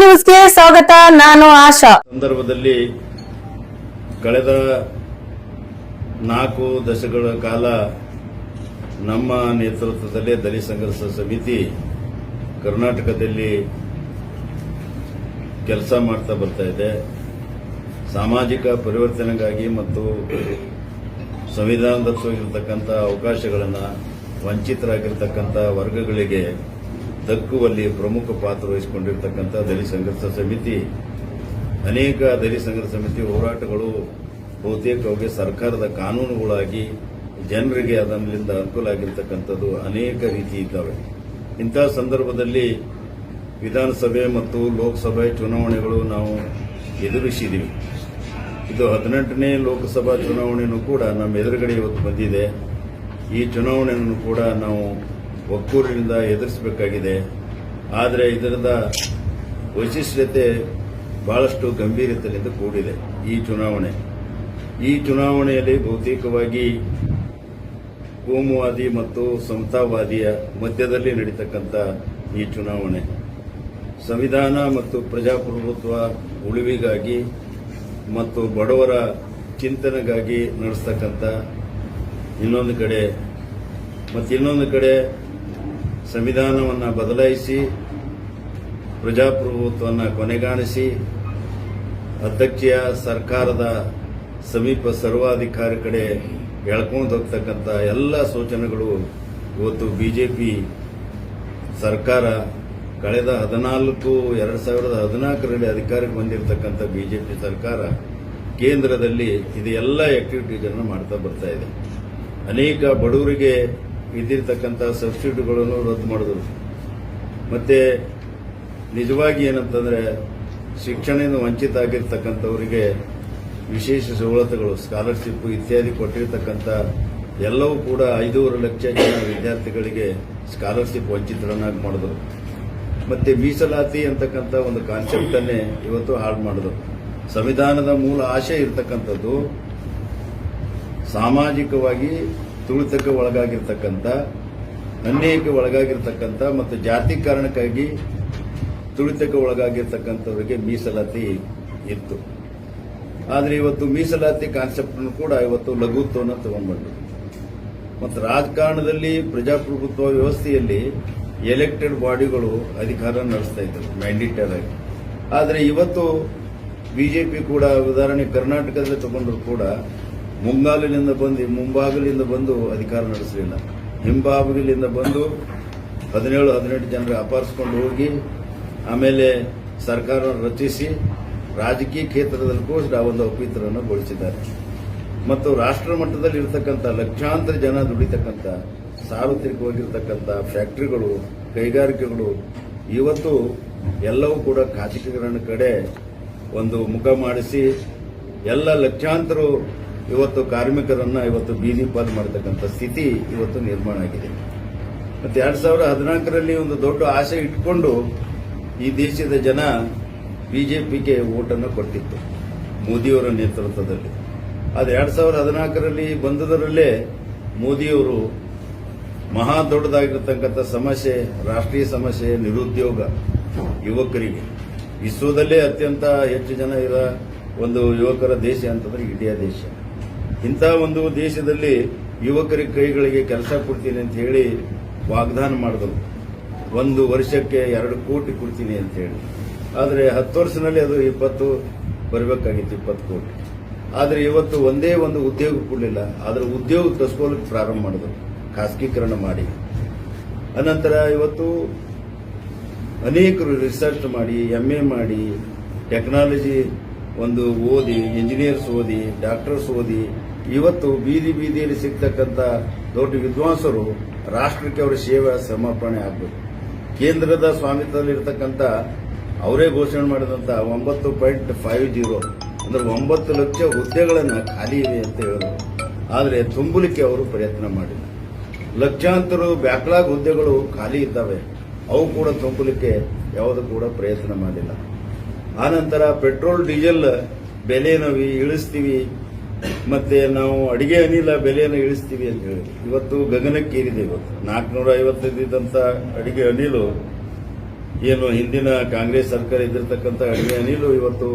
ನ್ಯೂಸ್ಗೆ ಸ್ವಾಗತ, ನಾನು ಆಶಾ. ಸಂದರ್ಭದಲ್ಲಿ ಕಳೆದ ನಾಲ್ಕು ದಶಕಗಳ ಕಾಲ ನಮ್ಮ ನೇತೃತ್ವದಲ್ಲಿ ದಲಿತ ಸಂಘರ್ಷ ಸಮಿತಿ ಕರ್ನಾಟಕದಲ್ಲಿ ಕೆಲಸ ಮಾಡ್ತಾ ಬರ್ತಾ ಇದೆ. ಸಾಮಾಜಿಕ ಪರಿವರ್ತನೆಗಾಗಿ ಮತ್ತು ಸಂವಿಧಾನದತ್ತವಾಗಿರ್ತಕ್ಕಂಥ ಅವಕಾಶಗಳನ್ನು ವಂಚಿತರಾಗಿರ್ತಕ್ಕಂಥ ವರ್ಗಗಳಿಗೆ ದಕ್ಕುವಲ್ಲಿ ಪ್ರಮುಖ ಪಾತ್ರ ವಹಿಸಿಕೊಂಡಿರ್ತಕ್ಕಂಥ ದಲಿತ ಸಂಘರ್ಷ ಸಮಿತಿ. ಅನೇಕ ದಲಿತ ಸಂಘರ್ಷ ಸಮಿತಿ ಹೋರಾಟಗಳು ಬಹುತೇಕವಾಗಿ ಸರ್ಕಾರದ ಕಾನೂನುಗಳಾಗಿ ಜನರಿಗೆ ಅದರಿಂದ ಅನುಕೂಲ ಆಗಿರತಕ್ಕಂಥದ್ದು ಅನೇಕ ರೀತಿ ಇದ್ದಾವೆ. ಇಂತಹ ಸಂದರ್ಭದಲ್ಲಿ ವಿಧಾನಸಭೆ ಮತ್ತು ಲೋಕಸಭೆ ಚುನಾವಣೆಗಳು ನಾವು ಎದುರಿಸಿದ್ದೀವಿ ಇದು ಹದಿನೆಂಟನೇ ಲೋಕಸಭಾ ಚುನಾವಣೆಯೂ ಕೂಡ ನಮ್ಮ ಎದುರುಗಡೆ ಇವತ್ತು ಬಂದಿದೆ. ಈ ಚುನಾವಣೆಯನ್ನು ಕೂಡ ನಾವು ಒಕ್ಕೂರಿನಿಂದ ಎದುರಿಸಬೇಕಾಗಿದೆ. ಆದರೆ ಇದರದ ವೈಶಿಷ್ಟ್ಯತೆ ಬಹಳಷ್ಟು ಗಂಭೀರತೆಯಿಂದ ಕೂಡಿದೆ ಈ ಚುನಾವಣೆ. ಈ ಚುನಾವಣೆಯಲ್ಲಿ ಬಹುತೇಕವಾಗಿ ಕೋಮುವಾದಿ ಮತ್ತು ಸಮತಾವಾದಿಯ ಮಧ್ಯದಲ್ಲಿ ನಡೀತಕ್ಕಂಥ ಈ ಚುನಾವಣೆ. ಸಂವಿಧಾನ ಮತ್ತು ಪ್ರಜಾಪ್ರಭುತ್ವ ಉಳಿವಿಗಾಗಿ ಮತ್ತು ಬಡವರ ಚಿಂತನೆಗಾಗಿ ನಡೆಸ್ತಕ್ಕಂಥ ಇನ್ನೊಂದು ಕಡೆ ಮತ್ತು ಇನ್ನೊಂದು ಕಡೆ ಸಂವಿಧಾನವನ್ನು ಬದಲಾಯಿಸಿ ಪ್ರಜಾಪ್ರಭುತ್ವವನ್ನು ಕೊನೆಗಾಣಿಸಿ, ಅಧ್ಯಕ್ಷೀಯ ಸರ್ಕಾರದ ಸಮೀಪ ಸರ್ವಾಧಿಕಾರಿ ಕಡೆ ಎಳ್ಕೊಂಡು ಹೋಗ್ತಕ್ಕಂಥ ಎಲ್ಲ ಸೂಚನೆಗಳು ಇವತ್ತು ಬಿಜೆಪಿ ಸರ್ಕಾರ ಕಳೆದ ಹದಿನಾಲ್ಕು, ಎರಡು ಸಾವಿರದ ಹದಿನಾಲ್ಕರಲ್ಲಿ ಅಧಿಕಾರಕ್ಕೆ ಬಂದಿರತಕ್ಕಂಥ ಬಿಜೆಪಿ ಸರ್ಕಾರ ಕೇಂದ್ರದಲ್ಲಿ ಇದು ಎಲ್ಲ ಆಕ್ಟಿವಿಟೀಸನ್ನು ಮಾಡ್ತಾ ಬರ್ತಾ ಇದೆ. ಅನೇಕ ಬಡವರಿಗೆ ಇದ್ದಿರ್ತಕ್ಕಂಥ ಸಬ್ಸಿಡಿಗಳನ್ನು ರದ್ದು ಮಾಡಿದ್ರು. ಮತ್ತೆ ನಿಜವಾಗಿ ಏನಂತಂದ್ರೆ ಶಿಕ್ಷಣದಿಂದ ವಂಚಿತ ಆಗಿರ್ತಕ್ಕಂಥವರಿಗೆ ವಿಶೇಷ ಸವಲತ್ತುಗಳು ಸ್ಕಾಲರ್ಶಿಪ್ ಇತ್ಯಾದಿ ಕೊಟ್ಟಿರ್ತಕ್ಕಂಥ ಎಲ್ಲವೂ ಕೂಡ ಐದೂವರೆ ಲಕ್ಷ ಜನ ವಿದ್ಯಾರ್ಥಿಗಳಿಗೆ ಸ್ಕಾಲರ್ಶಿಪ್ ವಂಚಿತರನ್ನಾಗಿ ಮಾಡಿದ್ರು. ಮತ್ತೆ ಮೀಸಲಾತಿ ಅಂತಕ್ಕಂಥ ಒಂದು ಕಾನ್ಸೆಪ್ಟ್ ಅನ್ನೇ ಇವತ್ತು ಹಾಳು ಮಾಡಿದ್ರು. ಸಂವಿಧಾನದ ಮೂಲ ಆಶಯ ಇರತಕ್ಕಂಥದ್ದು ಸಾಮಾಜಿಕವಾಗಿ ತುಳಿತಕ್ಕೆ ಒಳಗಾಗಿರ್ತಕ್ಕಂಥ, ಅನ್ಯಾಯಕ್ಕೆ ಒಳಗಾಗಿರ್ತಕ್ಕಂಥ ಮತ್ತು ಜಾತಿ ಕಾರಣಕ್ಕಾಗಿ ತುಳಿತಕ್ಕೆ ಒಳಗಾಗಿರ್ತಕ್ಕಂಥವರಿಗೆ ಮೀಸಲಾತಿ ಇತ್ತು. ಆದರೆ ಇವತ್ತು ಮೀಸಲಾತಿ ಕಾನ್ಸೆಪ್ಟ್ ಕೂಡ ಇವತ್ತು ಲಘುತ್ವವನ್ನು ತಗೊಂಡ್ಬಂದ್ರು ಮತ್ತು ರಾಜಕಾರಣದಲ್ಲಿ ಪ್ರಜಾಪ್ರಭುತ್ವ ವ್ಯವಸ್ಥೆಯಲ್ಲಿ ಎಲೆಕ್ಟೆಡ್ ಬಾಡಿಗಳು ಅಧಿಕಾರ ನಡೆಸ್ತಾ ಇದ್ರು ಮ್ಯಾಂಡೇಟರ್ ಆದರೆ ಇವತ್ತು ಬಿಜೆಪಿ ಕೂಡ, ಉದಾಹರಣೆ ಕರ್ನಾಟಕದಲ್ಲಿ ತಗೊಂಡ್ರು ಕೂಡ ಮುಂಗಾಲಿನಿಂದ ಬಂದು, ಮುಂಭಾಗಲಿಂದ ಬಂದು ಅಧಿಕಾರ ನಡೆಸಲಿಲ್ಲ. ಹಿಂಬಾಗಿಲಿಂದ ಬಂದು ಹದಿನೇಳು, ಹದಿನೆಂಟು ಜನರು ಅಪಾರಿಸ್ಕೊಂಡು ಹೋಗಿ, ಆಮೇಲೆ ಸರ್ಕಾರ ರಚಿಸಿ, ರಾಜಕೀಯ ಕ್ಷೇತ್ರದಲ್ಲಿ ಕೂಡ ಒಂದು ಅಪೀತರನ್ನು ಗೊಳಿಸಿದ್ದಾರೆ. ಮತ್ತು ರಾಷ್ಟ್ರ ಮಟ್ಟದಲ್ಲಿ ಇರತಕ್ಕಂಥ ಲಕ್ಷಾಂತರ ಜನ ದುಡಿತಕ್ಕಂಥ ಸಾರ್ವತ್ರಿಕವಾಗಿರ್ತಕ್ಕಂಥ ಫ್ಯಾಕ್ಟರಿಗಳು, ಕೈಗಾರಿಕೆಗಳು, ಇವತ್ತು ಎಲ್ಲವೂ ಕೂಡ ಖಾಸಗೀಕರಣ ಕಡೆ ಒಂದು ಮುಖ ಮಾಡಿಸಿ, ಎಲ್ಲ ಲಕ್ಷಾಂತರ ಇವತ್ತು ಕಾರ್ಮಿಕರನ್ನ ಇವತ್ತು ಬೀದಿ ಪಾಲು ಮಾಡತಕ್ಕಂಥ ಸ್ಥಿತಿ ಇವತ್ತು ನಿರ್ಮಾಣ ಆಗಿದೆ. ಮತ್ತೆ ಎರಡ್ ಸಾವಿರ ಹದಿನಾಲ್ಕರಲ್ಲಿ ಒಂದು ದೊಡ್ಡ ಆಸೆ ಇಟ್ಕೊಂಡು ಈ ದೇಶದ ಜನ ಬಿಜೆಪಿಗೆ ಓಟನ್ನು ಕೊಟ್ಟಿತ್ತು, ಮೋದಿಯವರ ನೇತೃತ್ವದಲ್ಲಿ. ಅದು ಎರಡ್ ಸಾವಿರದ ಹದಿನಾಲ್ಕರಲ್ಲಿ ಬಂದದರಲ್ಲೇ ಮೋದಿಯವರು ಮಹಾ ದೊಡ್ಡದಾಗಿರ್ತಕ್ಕಂಥ ಸಮಸ್ಯೆ, ರಾಷ್ಟ್ರೀಯ ಸಮಸ್ಯೆ, ನಿರುದ್ಯೋಗ, ಯುವಕರಿಗೆ. ವಿಶ್ವದಲ್ಲೇ ಅತ್ಯಂತ ಹೆಚ್ಚು ಜನ ಇರೋ ಒಂದು ಯುವಕರ ದೇಶ ಅಂತಂದ್ರೆ ಇಂಡಿಯಾ ದೇಶ. ಇಂಥ ಒಂದು ದೇಶದಲ್ಲಿ ಯುವಕರ ಕೈಗಳಿಗೆ ಕೆಲಸ ಕೊಡ್ತೀನಿ ಅಂತ ಹೇಳಿ ವಾಗ್ದಾನ ಮಾಡಿದ್ರು. ಒಂದು ವರ್ಷಕ್ಕೆ ಎರಡು ಕೋಟಿ ಕೊಡ್ತೀನಿ ಅಂತ ಹೇಳಿ. ಆದರೆ ಹತ್ತು ವರ್ಷದಲ್ಲಿ ಅದು ಇಪ್ಪತ್ತು, ಬರಬೇಕಾಗಿತ್ತು ಇಪ್ಪತ್ತು ಕೋಟಿ. ಆದರೆ ಇವತ್ತು ಒಂದೇ ಒಂದು ಉದ್ಯೋಗ ಕೊಡಲಿಲ್ಲ. ಆದರೆ ಉದ್ಯೋಗ ಕಸ್ಕೊಳ್ಳೋಕೆ ಪ್ರಾರಂಭ ಮಾಡಿದ್ರು. ಖಾಸಗೀಕರಣ ಮಾಡಿ. ಅನಂತರ ಇವತ್ತು ಅನೇಕರು ರಿಸರ್ಚ್ ಮಾಡಿ ಎಂ ಎ ಮಾಡಿ ಟೆಕ್ನಾಲಜಿ ಒಂದು ಓದಿ ಇಂಜಿನಿಯರ್ಸ್ ಓದಿ ಡಾಕ್ಟರ್ಸ್ ಓದಿ ಇವತ್ತು ಬೀದಿ ಬೀದಿಯಲ್ಲಿ ಸಿಗ್ತಕ್ಕಂಥ ದೊಡ್ಡ ವಿದ್ವಾಂಸರು ರಾಷ್ಟ್ರಕ್ಕೆ ಅವರ ಸೇವೆ ಸಮರ್ಪಣೆ ಆಗಬೇಕು. ಕೇಂದ್ರದ ಸ್ವಾಮಿತ್ವದಲ್ಲಿರ್ತಕ್ಕಂಥ ಅವರೇ ಘೋಷಣೆ ಮಾಡಿದಂಥ ಒಂಬತ್ತು ಪಾಯಿಂಟ್ ಫೈವ್ ಜೀರೋ ಅಂದ್ರೆ ಒಂಬತ್ತು ಲಕ್ಷ ಹುದ್ದೆಗಳನ್ನು ಖಾಲಿ ಇದೆ ಅಂತ ಹೇಳಿದ್ರು. ಆದರೆ ತುಂಬಲಿಕ್ಕೆ ಅವರು ಪ್ರಯತ್ನ ಮಾಡಿಲ್ಲ. ಲಕ್ಷಾಂತರ ಬ್ಯಾಕ್ಲಾಗ್ ಹುದ್ದೆಗಳು ಖಾಲಿ ಇದ್ದಾವೆ. ಅವು ಕೂಡ ತುಂಬಲಿಕ್ಕೆ ಯಾವುದು ಕೂಡ ಪ್ರಯತ್ನ ಮಾಡಿಲ್ಲ. ಆನಂತರ ಪೆಟ್ರೋಲ್, ಡೀಸೆಲ್ ಬೆಲೆ ಬೆಲೆಯನ್ನು ಇಳಿಸ್ತೀವಿ. ಮತ್ತೆ ನಾವು ಅಡಿಗೆ ಅನಿಲ ಬೆಲೆಯನ್ನು ಇಳಿಸ್ತೀವಿ ಅಂತ ಹೇಳಿ. ಇವತ್ತು ಗಗನಕ್ಕೇರಿದೆ ಇವತ್ತು? ನಾಲ್ಕುನೂರ ಐವತ್ತೈದು ಇದ್ದಂಥ ಅಡಿಗೆ ಅನಿಲು, ಏನು ಹಿಂದಿನ ಕಾಂಗ್ರೆಸ್ ಸರ್ಕಾರ ಇದ್ದಿರ್ತಕ್ಕಂಥ ಅಡಿಗೆ ಅನಿಲು ಇವತ್ತು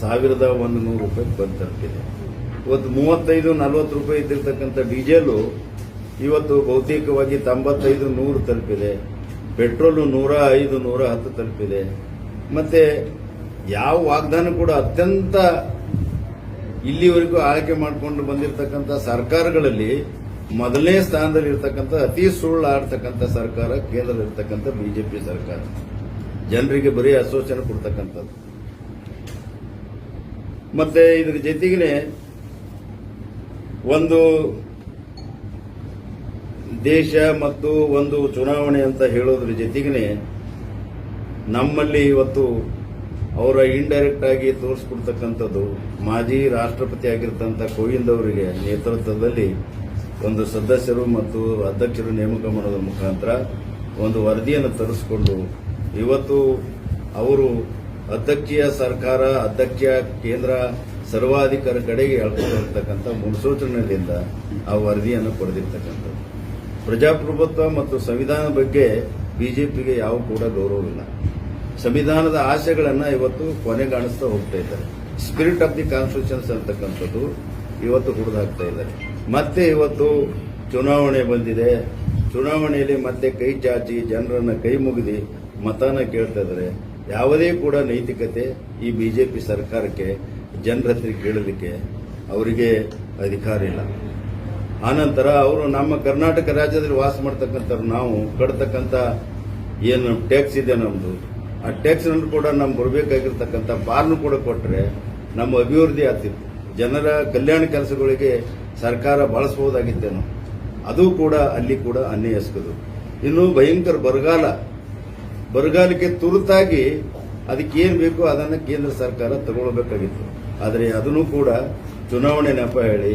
ಸಾವಿರದ ಒಂದು ನೂರು ರೂಪಾಯಿ ಬಂದು ತಲುಪಿದೆ. ಇವತ್ತು ಮೂವತ್ತೈದು, ನಲವತ್ತು ರೂಪಾಯಿ ಇದ್ದಿರ್ತಕ್ಕಂಥ ಡೀಸೆಲು ಇವತ್ತು ಬಹುತೇಕವಾಗಿ ತೊಂಬತ್ತೈದು, ನೂರು ತಲುಪಿದೆ. ಪೆಟ್ರೋಲು ನೂರ ಐದು, ನೂರ ಹತ್ತು ತಲುಪಿದೆ. ಮತ್ತೆ ಯಾವ ವಾಗ್ದಾನ ಕೂಡ ಅತ್ಯಂತ ಇಲ್ಲಿವರೆಗೂ ಆಯ್ಕೆ ಮಾಡಿಕೊಂಡು ಬಂದಿರತಕ್ಕಂಥ ಸರ್ಕಾರಗಳಲ್ಲಿ ಮೊದಲನೇ ಸ್ಥಾನದಲ್ಲಿ ಇರತಕ್ಕಂಥ ಅತಿ ಸುಳ್ಳು ಆಡ್ತಕ್ಕಂಥ ಸರ್ಕಾರ ಕೇಂದ್ರದಲ್ಲಿ ಇರತಕ್ಕಂಥ ಬಿಜೆಪಿ ಸರ್ಕಾರ. ಜನರಿಗೆ ಬರೀ ಅಸೋಚನೆ ಕೊಡ್ತಕ್ಕಂಥದ್ದು. ಮತ್ತೆ ಇದ್ರ ಜೊತೆಗೆ ಒಂದು ದೇಶ ಮತ್ತು ಒಂದು ಚುನಾವಣೆ ಅಂತ ಹೇಳೋದ್ರ ಜೊತೆಗೆ ನಮ್ಮಲ್ಲಿ ಇವತ್ತು ಅವರ ಇಂಡೈರೆಕ್ಟ್ ಆಗಿ ತೋರಿಸ್ಕೊಡ್ತಕ್ಕಂಥದ್ದು ಮಾಜಿ ರಾಷ್ಟ್ರಪತಿ ಆಗಿರ್ತಂಥ ಕೋವಿಂದ್ ಅವರಿಗೆ ನೇತೃತ್ವದಲ್ಲಿ ಒಂದು ಸದಸ್ಯರು ಮತ್ತು ಅಧ್ಯಕ್ಷರು ನೇಮಕ ಮಾಡೋದ್ರ ಮುಖಾಂತರ ಒಂದು ವರದಿಯನ್ನು ತರಿಸಿಕೊಂಡು ಇವತ್ತು ಅವರು ಅಧ್ಯಕ್ಷೀಯ ಸರ್ಕಾರ ಅಧ್ಯಕ್ಷ ಕೇಂದ್ರ, ಸರ್ವಾಧಿಕಾರ ಕಡೆಗೆ ಹೇಳ್ಕೊಂಡಿರ್ತಕ್ಕಂಥ ಮುನ್ಸೂಚನೆಯಿಂದ ಆ ವರದಿಯನ್ನು ಪಡೆದಿರ್ತಕ್ಕಂಥದ್ದು. ಪ್ರಜಾಪ್ರಭುತ್ವ ಮತ್ತು ಸಂವಿಧಾನ ಬಗ್ಗೆ ಬಿಜೆಪಿಗೆ ಯಾವ ಕೂಡ ಗೌರವವಿಲ್ಲ. ಸಂವಿಧಾನದ ಆಶಯಗಳನ್ನ ಇವತ್ತು ಕೊನೆಗಾಣಿಸ್ತಾ ಹೋಗ್ತಾ ಇದ್ದಾರೆ. ಸ್ಪಿರಿಟ್ ಆಫ್ ದಿ ಕಾನ್ಸ್ಟಿಟ್ಯೂಷನ್ಸ್ ಅಂತಕ್ಕಂಥದ್ದು ಇವತ್ತು ಹುರಿದಾಗ್ತಾ ಇದ್ದಾರೆ ಮತ್ತೆ ಇವತ್ತು ಚುನಾವಣೆ ಬಂದಿದೆ. ಚುನಾವಣೆಯಲ್ಲಿ ಮತ್ತೆ ಕೈ ಚಾಚಿ, ಜನರನ್ನ ಕೈ ಮುಗಿದು ಮತನ ಕೇಳ್ತಾ ಇದ್ದಾರೆ. ಯಾವುದೇ ಕೂಡ ನೈತಿಕತೆ ಈ ಬಿಜೆಪಿ ಸರ್ಕಾರಕ್ಕೆ, ಜನರ ಹತ್ರ ಕೇಳಲಿಕ್ಕೆ ಅವರಿಗೆ ಅಧಿಕಾರ ಇಲ್ಲ. ಆನಂತರ ಅವರು ನಮ್ಮ ಕರ್ನಾಟಕ ರಾಜ್ಯದಲ್ಲಿ ವಾಸ ಮಾಡ್ತಕ್ಕಂಥವ್ರು ನಾವು, ಕಟ್ತಕ್ಕಂಥ ಏನು ಟ್ಯಾಕ್ಸ್ ಇದೆ ನಮ್ದು ಆ ಟ್ಯಾಕ್ಸ್ ಕೂಡ ನಮ್ಗೆ ಬರಬೇಕಾಗಿರ್ತಕ್ಕಂಥ ಬಾರ್ನು ಕೂಡ ಕೊಟ್ಟರೆ ನಮ್ಮ ಅಭಿವೃದ್ಧಿ ಆಗ್ತಿತ್ತು. ಜನರ ಕಲ್ಯಾಣ ಕೆಲಸಗಳಿಗೆ ಸರ್ಕಾರ ಬಳಸಬಹುದಾಗಿತ್ತೇನೋ ಅದು ಕೂಡ ಅಲ್ಲಿ ಕೂಡ ಅನ್ಯಾಯ ಎಸಗದು ಇನ್ನು ಭಯಂಕರ ಬರಗಾಲ. ಬರಗಾಲಕ್ಕೆ ತುರ್ತಾಗಿ ಅದಕ್ಕೆ ಏನು ಬೇಕೋ ಅದನ್ನ ಕೇಂದ್ರ ಸರ್ಕಾರ ತಗೊಳ್ಬೇಕಾಗಿತ್ತು. ಆದರೆ ಅದನ್ನು ಕೂಡ ಚುನಾವಣೆ ನೆಪ ಹೇಳಿ,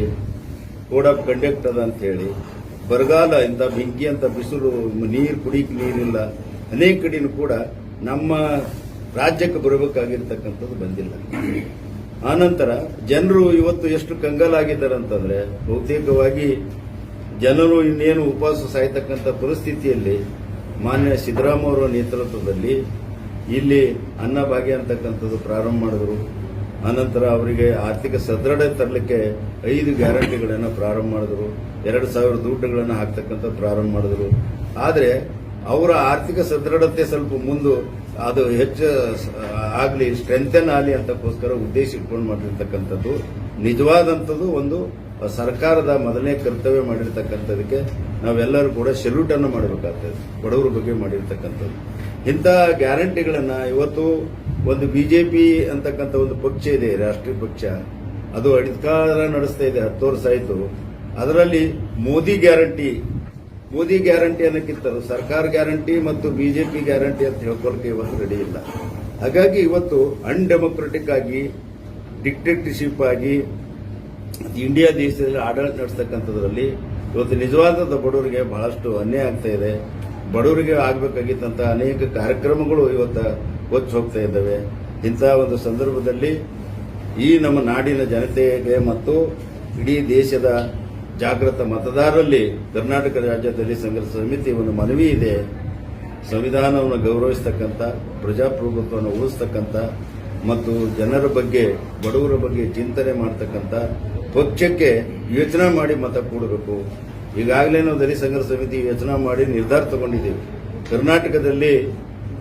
ಕೋಡ್ ಆಫ್ ಕಂಡಕ್ಟ್ ಅದ ಅಂತ ಹೇಳಿ ಬರಗಾಲ ಇಂಥ ಬೆಂಕಿ ಅಂತ ಬಿಸಿಲು, ನೀರು ಕುಡಿಯಕ್ಕೆ ನೀರಿಲ್ಲ, ಅನೇಕ ಕಡೆನೂ ಕೂಡ ನಮ್ಮ ರಾಜ್ಯಕ್ಕೆ ಬರಬೇಕಾಗಿರ್ತಕ್ಕಂಥದ್ದು ಬಂದಿಲ್ಲ. ಆನಂತರ ಜನರು ಇವತ್ತು ಎಷ್ಟು ಕಂಗಾಲಾಗಿದ್ದಾರೆ ಅಂತಂದ್ರೆ, ಬಹುತೇಕವಾಗಿ ಜನರು ಇನ್ನೇನು ಉಪವಾಸ ಸಾಯ್ತಕ್ಕಂಥ ಪರಿಸ್ಥಿತಿಯಲ್ಲಿ ಮಾನ್ಯ ಸಿದ್ದರಾಮ ಅವರ ನೇತೃತ್ವದಲ್ಲಿ ಇಲ್ಲಿ ಅನ್ನಭಾಗ್ಯ ಅಂತಕ್ಕಂಥದ್ದು ಪ್ರಾರಂಭ ಮಾಡಿದ್ರು. ಆನಂತರ ಅವರಿಗೆ ಆರ್ಥಿಕ ಸದೃಢ ತರಲಿಕ್ಕೆ ಐದು ಗ್ಯಾರಂಟಿಗಳನ್ನು ಪ್ರಾರಂಭ ಮಾಡಿದ್ರು. ಎರಡು ಸಾವಿರ ದುಡ್ಡುಗಳನ್ನು ಹಾಕ್ತಕ್ಕಂಥ ಪ್ರಾರಂಭ ಮಾಡಿದ್ರು. ಆದರೆ ಅವರ ಆರ್ಥಿಕ ಸದೃಢತೆ ಸ್ವಲ್ಪ ಮುಂದೆ ಅದು ಹೆಚ್ಚು ಆಗಲಿ ಸ್ಟ್ರೆಂಥನ್ ಆಗಲಿ ಅಂತಕ್ಕೋಸ್ಕರ ಉದ್ದೇಶ ಇಟ್ಕೊಂಡು ಮಾಡಿರ್ತಕ್ಕಂಥದ್ದು. ನಿಜವಾದಂಥದ್ದು ಒಂದು ಸರ್ಕಾರದ ಮೊದಲನೇ ಕರ್ತವ್ಯ ಮಾಡಿರ್ತಕ್ಕಂಥದಕ್ಕೆ ನಾವೆಲ್ಲರೂ ಕೂಡ ಸೆಲ್ಯೂಟ್ ಅನ್ನು ಮಾಡಬೇಕಾಗ್ತದೆ. ಬಡವರ ಬಗ್ಗೆ ಮಾಡಿರ್ತಕ್ಕಂಥದ್ದು. ಇಂಥ ಗ್ಯಾರಂಟಿಗಳನ್ನು ಇವತ್ತು ಒಂದು ಬಿಜೆಪಿ ಅಂತಕ್ಕಂಥ ಒಂದು ಪಕ್ಷ ಇದೆ, ರಾಷ್ಟ್ರೀಯ ಪಕ್ಷ. ಅದು ಅಧಿಕಾರ ನಡೆಸ್ತಾ ಇದೆ, ಹತ್ತು ವರ್ಷ ಆಯಿತು. ಅದರಲ್ಲಿ ಮೋದಿ ಗ್ಯಾರಂಟಿ ಮೋದಿ ಗ್ಯಾರಂಟಿ ಅನ್ನಕ್ಕಿಂತ ಸರ್ಕಾರ ಗ್ಯಾರಂಟಿ ಮತ್ತು ಬಿಜೆಪಿ ಗ್ಯಾರಂಟಿ ಅಂತ ಹೇಳ್ಕೊಳಕ್ಕೆ ಇವತ್ತು ರೆಡಿ ಇಲ್ಲ. ಹಾಗಾಗಿ ಇವತ್ತು ಅನ್ಡೆಮೊಕ್ರೆಟಿಕ್ ಆಗಿ ಡಿಕ್ಟೇಟರ್ಶಿಪ್ ಆಗಿ, ಇಂಡಿಯಾ ದೇಶದಲ್ಲಿ ಆಡಳಿತ ನಡೆಸ್ತಕ್ಕಂಥದ್ರಲ್ಲಿ ಇವತ್ತು ನಿಜವಾದ ಬಡವರಿಗೆ ಬಹಳಷ್ಟು ಅನ್ಯಾಯ ಆಗ್ತಾ ಇದೆ. ಬಡವರಿಗೆ ಆಗಬೇಕಾಗಿದ್ದಂಥ ಅನೇಕ ಕಾರ್ಯಕ್ರಮಗಳು ಇವತ್ತು ಕೊಚ್ಚಿ ಹೋಗ್ತಾ ಇದ್ದಾವೆ. ಇಂತಹ ಒಂದು ಸಂದರ್ಭದಲ್ಲಿ ಈ ನಮ್ಮ ನಾಡಿನ ಜನತೆಗೆ ಮತ್ತು ಇಡೀ ದೇಶದ ಜಾಗೃತ ಮತದಾರರಲ್ಲಿ ಕರ್ನಾಟಕ ರಾಜ್ಯ ದಲಿತ ಸಂಘರ್ಷ ಸಮಿತಿ ಒಂದು ಮನವಿ ಇದೆ. ಸಂವಿಧಾನವನ್ನು ಗೌರವಿಸ್ತಕ್ಕಂಥ, ಪ್ರಜಾಪ್ರಭುತ್ವವನ್ನು ಉಳಿಸ್ತಕ್ಕಂಥ ಮತ್ತು ಜನರ ಬಗ್ಗೆ, ಬಡವರ ಬಗ್ಗೆ ಚಿಂತನೆ ಮಾಡ್ತಕ್ಕಂಥ ಪಕ್ಷಕ್ಕೆ ಯೋಚನೆ ಮಾಡಿ ಮತ ಕೊಡಬೇಕು. ಈಗಾಗಲೇ ನಾವು ದಲಿತ ಸಂಘರ್ಷ ಸಮಿತಿ ಯೋಚನೆ ಮಾಡಿ ನಿರ್ಧಾರ ತಗೊಂಡಿದ್ದೀವಿ. ಕರ್ನಾಟಕದಲ್ಲಿ